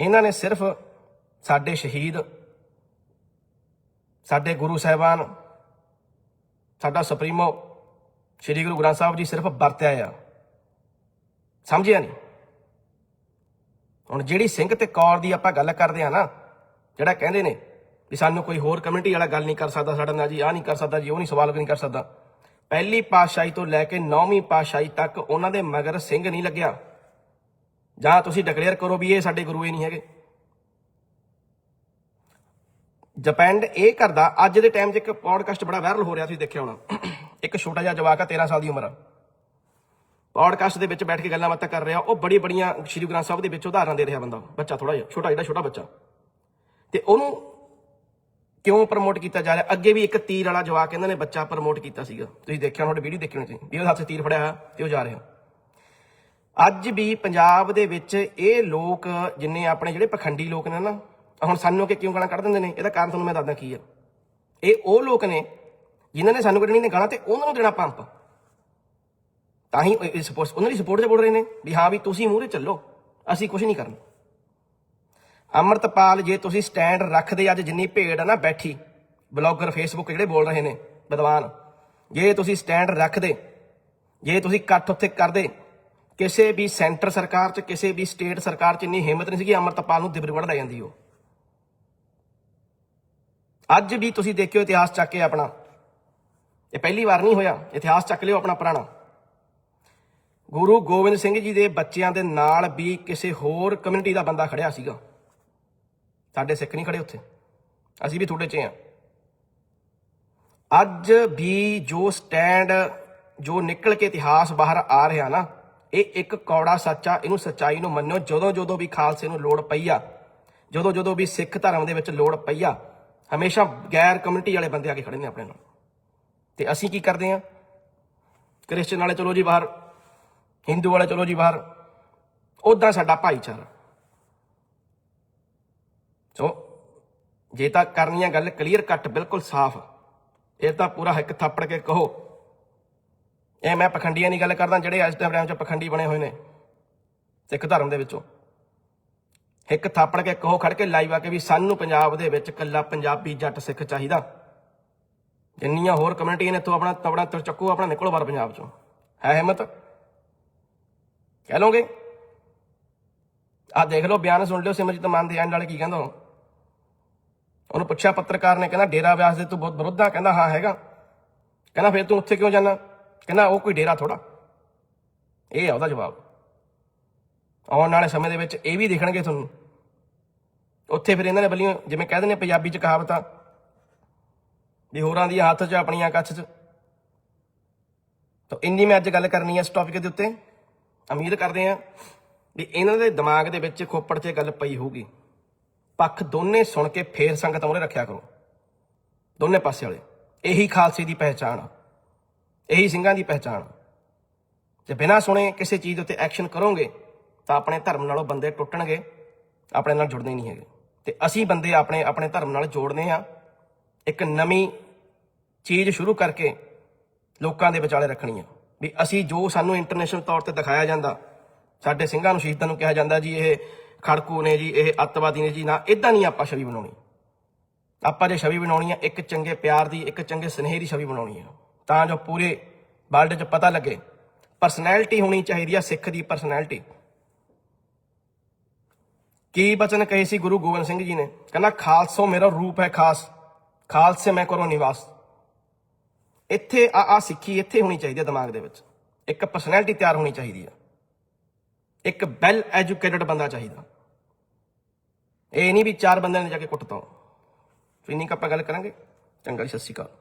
ਇਹਨਾਂ ਨੇ ਸਿਰਫ ਸਾਡੇ ਸ਼ਹੀਦ, ਸਾਡੇ ਗੁਰੂ ਸਾਹਿਬਾਨ, ਸਾਡਾ ਸੁਪਰੀਮੋ ਸ੍ਰੀ ਗੁਰੂ ਗ੍ਰੰਥ ਸਾਹਿਬ ਜੀ ਸਿਰਫ ਵਰਤਿਆ ਆ। ਸਮਝਿਆ ਨਹੀਂ? ਹੁਣ ਜਿਹੜੀ ਸਿੰਘ ਤੇ ਕੌਰ ਦੀ ਆਪਾਂ ਗੱਲ ਕਰਦੇ ਆ ਨਾ, ਜਿਹੜਾ ਕਹਿੰਦੇ ਨੇ ਵੀ ਸਾਨੂੰ ਕੋਈ ਹੋਰ ਕਮਿਊਨਿਟੀ ਵਾਲਾ ਗੱਲ ਨਹੀਂ ਕਰ ਸਕਦਾ, ਸਾਡੇ ਨਾਲ ਜੀ ਆਹ ਨਹੀਂ ਕਰ ਸਕਦਾ ਜੀ, ਉਹ ਨਹੀਂ ਸਵਾਲ ਨਹੀਂ ਕਰ ਸਕਦਾ। ਪਹਿਲੀ ਪਾਤਸ਼ਾਹੀ ਤੋਂ ਲੈ ਕੇ ਨੌਵੀਂ ਪਾਤਸ਼ਾਹੀ ਤੱਕ ਉਹਨਾਂ ਦੇ ਮਗਰ ਸਿੰਘ ਨਹੀਂ ਲੱਗਿਆ। ਜਾਂ ਤੁਸੀਂ ਡਿਕਲੇਅਰ ਕਰੋ ਵੀ ਇਹ ਸਾਡੇ ਗੁਰੂ ਹੀ ਨਹੀਂ ਹੈਗੇ। ਡਿਪੈਂਡ ਇਹ ਕਰਦਾ ਅੱਜ ਦੇ ਟਾਈਮ 'ਚ ਇੱਕ ਪੋਡਕਾਸਟ ਬੜਾ ਵਾਇਰਲ ਹੋ ਰਿਹਾ, ਤੁਸੀਂ ਦੇਖਿਆ ਹੋਣਾ। ਇੱਕ ਛੋਟਾ ਜਿਹਾ ਜਵਾਕ ਆ 13 ਸਾਲ ਦੀ ਉਮਰ ਆ। ਪੋਡਕਾਸਟ ਦੇ ਵਿੱਚ ਬੈਠ ਕੇ ਗੱਲਾਂ ਬਾਤਾਂ ਕਰ ਰਿਹਾ, ਉਹ ਬੜੀ ਬੜੀਆਂ ਸ਼੍ਰੀ ਗੁਰੂ ਗ੍ਰੰਥ ਸਾਹਿਬ ਦੇ ਵਿੱਚ ਉਦਾਹਰਨ ਦੇ ਰਿਹਾ ਬੰਦਾ, ਬੱਚਾ ਥੋੜਾ ਜਿਹਾ, ਛੋਟਾ ਜਿਹੜਾ ਛੋਟਾ ਬੱਚਾ। ਤੇ ਉਹਨੂੰ ਕਿਉਂ ਪ੍ਰਮੋਟ ਕੀਤਾ ਜਾ ਰਿਹਾ? ਅੱਗੇ ਵੀ ਇੱਕ ਤੀਰ ਵਾਲਾ ਜਵਾਕ ਇਹਨਾਂ ਨੇ ਬੱਚਾ ਪ੍ਰਮੋਟ ਕੀਤਾ ਸੀਗਾ। ਤੁਸੀਂ ਦੇਖਿਆ ਤੁਹਾਡੇ ਵੀਡੀਓ ਦੇਖੀ ਹੋਣੀ ਸੀ ਵੀ ਉਹਦੇ ਹੱਥ 'ਚ ਤੀਰ ਫੜਿਆ ਹੋਇਆ, ਤੇ ਉਹ ਜਾ ਰਿਹਾ। ਅੱਜ ਵੀ ਪੰਜਾਬ ਦੇ ਵਿੱਚ ਇਹ ਲੋਕ ਜਿੰਨੇ ਆਪਣੇ ਜਿਹੜੇ ਪਖੰਡੀ ਲੋਕ ਨੇ ਨਾ, ਹੁਣ ਸਾਨੂੰ ਕਿ ਕਿਉਂ ਗਾਲਾਂ ਕੱਢ ਦਿੰਦੇ ਨੇ? ਇਹਦਾ ਕਾਰਨ ਤੁਹਾਨੂੰ ਮੈਂ ਦੱਸਦਾ ਕੀ ਆ। ਇਹ ਉਹ ਲੋਕ ਨੇ ਜਿਨ੍ਹਾਂ ਨੇ ਸਾਨੂੰ ਕੱਢਣੀ ਨੇ ਗਾਲਾਂ ਤੇ ਉਹਨਾਂ ਨੂੰ ਦੇਣਾ ਪੰਪ। ਤਾਂ ਹੀ ਸਪੋਰਟ ਉਹਨਾਂ ਦੀ ਸਪੋਰਟ 'ਚ ਬੋਲ ਰਹੇ ਨੇ ਵੀ ਹਾਂ ਵੀ ਤੁਸੀਂ ਮੂਹਰੇ ਚੱਲੋ, ਅਸੀਂ ਕੁਝ ਨਹੀਂ ਕਰਨਾ। ਅਮਰਤਪਾਲ, ਜੇ ਤੁਸੀਂ ਸਟੈਂਡ ਰੱਖਦੇ ਅੱਜ ਜਿੰਨੀ ਭੇੜ ਆ ਨਾ ਬੈਠੀ, ਬਲੌਗਰ ਫੇਸਬੁੱਕ ਜਿਹੜੇ ਬੋਲ ਰਹੇ ਨੇ, ਵਿਦਵਾਨ, ਜੇ ਤੁਸੀਂ ਸਟੈਂਡ ਰੱਖਦੇ, ਜੇ ਤੁਸੀਂ ਇਕੱਠ ਉੱਥੇ ਕਰਦੇ ਕਿਸੇ ਵੀ ਸੈਂਟਰ ਸਰਕਾਰ 'ਚ, ਕਿਸੇ ਵੀ ਸਟੇਟ ਸਰਕਾਰ 'ਚ ਇੰਨੀ ਹਿੰਮਤ ਨਹੀਂ ਸੀਗੀ ਅਮਰਤਪਾਲ ਨੂੰ ਦਿਬਰਗੜ ਲੈ ਜਾਂਦੀ ਉਹ। ਅੱਜ ਵੀ ਤੁਸੀਂ ਦੇਖਿਓ ਇਤਿਹਾਸ ਚੱਕ ਕੇ ਆਪਣਾ। ਇਹ ਪਹਿਲੀ ਵਾਰ ਨਹੀਂ ਹੋਇਆ। ਇਤਿਹਾਸ ਚੱਕ ਲਿਓ ਆਪਣਾ ਪੁਰਾਣਾ। ਗੁਰੂ ਗੋਬਿੰਦ ਸਿੰਘ ਜੀ ਦੇ ਬੱਚਿਆਂ ਦੇ ਨਾਲ ਵੀ ਕਿਸੇ ਹੋਰ ਕਮਿਊਨਿਟੀ ਦਾ ਬੰਦਾ ਖੜਿਆ ਸੀਗਾ। ਸਾਡੇ ਸਿੱਖ ਨਹੀਂ ਖੜੇ ਉੱਥੇ। ਅਸੀਂ ਵੀ ਤੁਹਾਡੇ 'ਚ ਆ ਅੱਜ ਵੀ ਜੋ ਸਟੈਂਡ ਜੋ ਨਿਕਲ ਕੇ ਇਤਿਹਾਸ ਬਾਹਰ ਆ ਰਿਹਾ ਨਾ ਇਹ ਇੱਕ ਕੌੜਾ ਸੱਚਾ, ਇਹਨੂੰ ਸੱਚਾਈ ਨੂੰ ਮੰਨਿਓ, ਜਦੋਂ ਜਦੋਂ ਵੀ ਖਾਲਸੇ ਨੂੰ ਲੋੜ ਪਈ ਆ, ਜਦੋਂ ਜਦੋਂ ਵੀ ਸਿੱਖ ਧਰਮ ਦੇ ਵਿੱਚ ਲੋੜ ਪਈ ਆ, ਹਮੇਸ਼ਾ ਗੈਰ ਕਮਿਊਨਿਟੀ ਵਾਲੇ ਬੰਦੇ ਆ ਕੇ ਖੜੇ ਨੇ ਆਪਣੇ ਨਾਲ। ਤੇ ਅਸੀਂ ਕੀ ਕਰਦੇ ਆ? ਕ੍ਰਿਸਚਨ ਵਾਲੇ ਚਲੋ ਜੀ ਬਾਹਰ, ਹਿੰਦੂ ਵਾਲੇ ਚਲੋ ਜੀ ਬਾਹਰ ਉਦਾਂ ਸਾਡਾ ਭਾਈਚਾਰਾ। ਸੋ, ਜੇ ਤਾਂ ਕਰਨੀ ਆ ਗੱਲ ਕਲੀਅਰ ਕੱਟ ਬਿਲਕੁਲ ਸਾਫ਼, ਇਹ ਤਾਂ ਪੂਰਾ ਇੱਕ ਥੱਪੜ ਕੇ ਕਹੋ। ਇਹ ਮੈਂ ਪਖੰਡੀਆਂ ਦੀ ਗੱਲ ਕਰਦਾ ਜਿਹੜੇ ਅੱਜ ਦੇ ਟਾਈਮ 'ਚ ਪਖੰਡੀ ਬਣੇ ਹੋਏ ਨੇ, ਸਿੱਖ ਧਰਮ ਦੇ ਵਿੱਚੋਂ। ਇੱਕ ਥਾਪੜ ਕੇ ਕਹੋ ਖੜ ਕੇ ਲਾਈਵ ਆ ਕੇ ਵੀ ਸਾਨੂੰ ਪੰਜਾਬ ਦੇ ਵਿੱਚ ਕੱਲਾ ਪੰਜਾਬੀ ਜੱਟ ਸਿੱਖ ਚਾਹੀਦਾ। ਜਿੰਨੀਆਂ ਹੋਰ ਕਮਿਊਨਿਟੀਆਂ ਨੇ ਇੱਥੋਂ ਆਪਣਾ ਤਵੜਾ ਤੁਰ ਚੱਕੋ, ਆਪਣਾ ਨਿਕਲੋ ਬਾਹਰ ਪੰਜਾਬ ਚੋਂ। ਹੈ ਹਿੰਮਤ? ਕਹਿ ਲੋਗੇ ਆ ਦੇਖ ਲਓ, ਬਿਆਨ ਸੁਣ ਲਿਓ, ਸਿਮਰਜੀਤ ਮਾਨ ਦੇ ਐਂਡ ਵਾਲੇ ਕੀ ਕਹਿੰਦਾ ਉਹਨੂੰ ਪੁੱਛਿਆ ਪੱਤਰਕਾਰ ਨੇ, ਕਹਿੰਦਾ, ਡੇਰਾ ਵਿਆਸ ਦੇ ਤੂੰ ਬਹੁਤ ਵਿਰੋਧਾ, ਕਹਿੰਦਾ, ਹਾਂ ਹੈਗਾ। ਕਹਿੰਦਾ, ਫਿਰ ਤੂੰ ਉੱਥੇ ਕਿਉਂ ਜਾਣਾ ਕਹਿੰਦਾ ਉਹ ਕੋਈ ਡੇਰਾ ਥੋੜਾ ਇਹ ਆ ਉਹਦਾ ਜਵਾਬ। ਆਉਣ ਵਾਲੇ ਸਮੇਂ ਦੇ ਵਿੱਚ ਇਹ ਵੀ ਦੇਖਣਗੇ ਤੁਹਾਨੂੰ। ਉੱਥੇ ਫਿਰ ਇਹਨਾਂ ਨੇ ਬਲੀਆਂ ਜਿਵੇਂ ਕਹਿੰਦੇ ਨੇ ਪੰਜਾਬੀ ਚ ਕਹਾਵਤਾਂ। ਵੀ ਹੋਰਾਂ ਦੀ ਹੱਥ 'ਚ, ਆਪਣੀਆਂ ਕੱਛ 'ਚ। ਤਾਂ ਇੰਨੀ ਮੈਂ ਅੱਜ ਗੱਲ ਕਰਨੀ ਹੈ ਇਸ ਟੌਪਿਕ ਦੇ ਉੱਤੇ। ਉਮੀਦ ਕਰਦੇ ਆ ਵੀ ਇਹਨਾਂ ਦੇ ਦਿਮਾਗ ਦੇ ਵਿੱਚ ਖੋਪੜ 'ਚ ਇਹ ਗੱਲ ਪਈ ਹੋਊਗੀ। ਪੱਖ ਦੋਨੇ ਸੁਣ ਕੇ ਫੇਰ ਸੰਗਤ ਉਹਨੇ ਰੱਖਿਆ ਕਰੋ। ਦੋਨੇ ਪਾਸੇ ਵਾਲੇ। ਇਹੀ ਖਾਲਸੇ ਦੀ ਪਹਿਚਾਣ ਆ। ਇਹੀ ਸਿੰਘਾਂ ਦੀ ਪਹਿਚਾਣ। ਜੇ ਬਿਨਾਂ ਸੁਣੇ ਕਿਸੇ ਚੀਜ਼ ਉੱਤੇ ਐਕਸ਼ਨ ਕਰੋਗੇ, ਤਾਂ ਆਪਣੇ ਧਰਮ ਨਾਲੋਂ ਬੰਦੇ ਟੁੱਟਣਗੇ, ਆਪਣੇ ਨਾਲ ਜੁੜਨੇ ਨਹੀਂ ਹੈਗੇ। ਤੇ ਅਸੀਂ ਬੰਦੇ ਆਪਣੇ ਆਪਣੇ ਧਰਮ ਨਾਲ ਜੋੜਨੇ ਆ। ਇੱਕ ਨਵੀਂ ਚੀਜ਼ ਸ਼ੁਰੂ ਕਰਕੇ ਲੋਕਾਂ ਦੇ ਵਿਚਾਲੇ ਰੱਖਣੀ ਆ। ਵੀ ਅਸੀਂ ਜੋ ਸਾਨੂੰ ਇੰਟਰਨੈਸ਼ਨਲ ਤੌਰ ਤੇ ਦਿਖਾਇਆ ਜਾਂਦਾ, ਸਾਡੇ ਸਿੰਘਾਂ ਨੂੰ ਸ਼ਹੀਦਾਂ ਨੂੰ ਕਿਹਾ ਜਾਂਦਾ ਜੀ, ਇਹ ਖੜਕੂ ਨੇ ਜੀ, ਇਹ ਅੱਤਵਾਦੀ ਨੇ ਜੀ, ਨਾ ਇਦਾਂ ਨਹੀਂ ਆਪਾਂ ਛਵੀ ਬਣਾਉਣੀ। ਆਪਾਂ ਜੇ ਛਵੀ ਬਣਾਉਣੀ ਆ, ਇੱਕ ਚੰਗੇ ਪਿਆਰ ਦੀ, ਇੱਕ ਚੰਗੇ ਸਨੇਹ ਦੀ ਛਵੀ ਬਣਾਉਣੀ ਆ। ਤਾਂ ਜੋ ਪੂਰੇ ਵਰਲਡ 'ਚ ਪਤਾ ਲੱਗੇ। ਪਰਸਨੈਲਿਟੀ ਹੋਣੀ ਚਾਹੀਦੀ ਆ ਸਿੱਖ ਦੀ ਪਰਸਨੈਲਿਟੀ ਕੀ ਬਚਨ ਕਹੇ ਸੀ ਗੁਰੂ ਗੋਬਿੰਦ ਸਿੰਘ ਜੀ ਨੇ? ਕਹਿੰਦਾ, ਖਾਲਸੋ ਮੇਰਾ ਰੂਪ ਹੈ ਖਾਸ, ਖਾਲਸੇ ਮੈਂ ਕਰੋ ਨਿਵਾਸ। ਇੱਥੇ ਆ ਆ ਸਿੱਖੀ ਇੱਥੇ ਹੋਣੀ ਚਾਹੀਦੀ ਹੈ ਦਿਮਾਗ ਦੇ ਵਿੱਚ। ਇੱਕ ਪਰਸਨੈਲਿਟੀ ਤਿਆਰ ਹੋਣੀ ਚਾਹੀਦੀ ਆ। ਇੱਕ ਵੈਲ ਐਜੂਕੇਟਡ ਬੰਦਾ ਚਾਹੀਦਾ। ਇਹ ਨਹੀਂ ਵੀ ਚਾਰ ਬੰਦਿਆਂ ਨੇ ਜਾ ਕੇ ਕੁੱਟਤਾ। ਇੰਨੀ ਕੁ ਆਪਾਂ ਗੱਲ ਕਰਾਂਗੇ? ਚੰਗਾ ਜੀ, ਸਤਿ ਸ਼੍ਰੀ ਅਕਾਲ।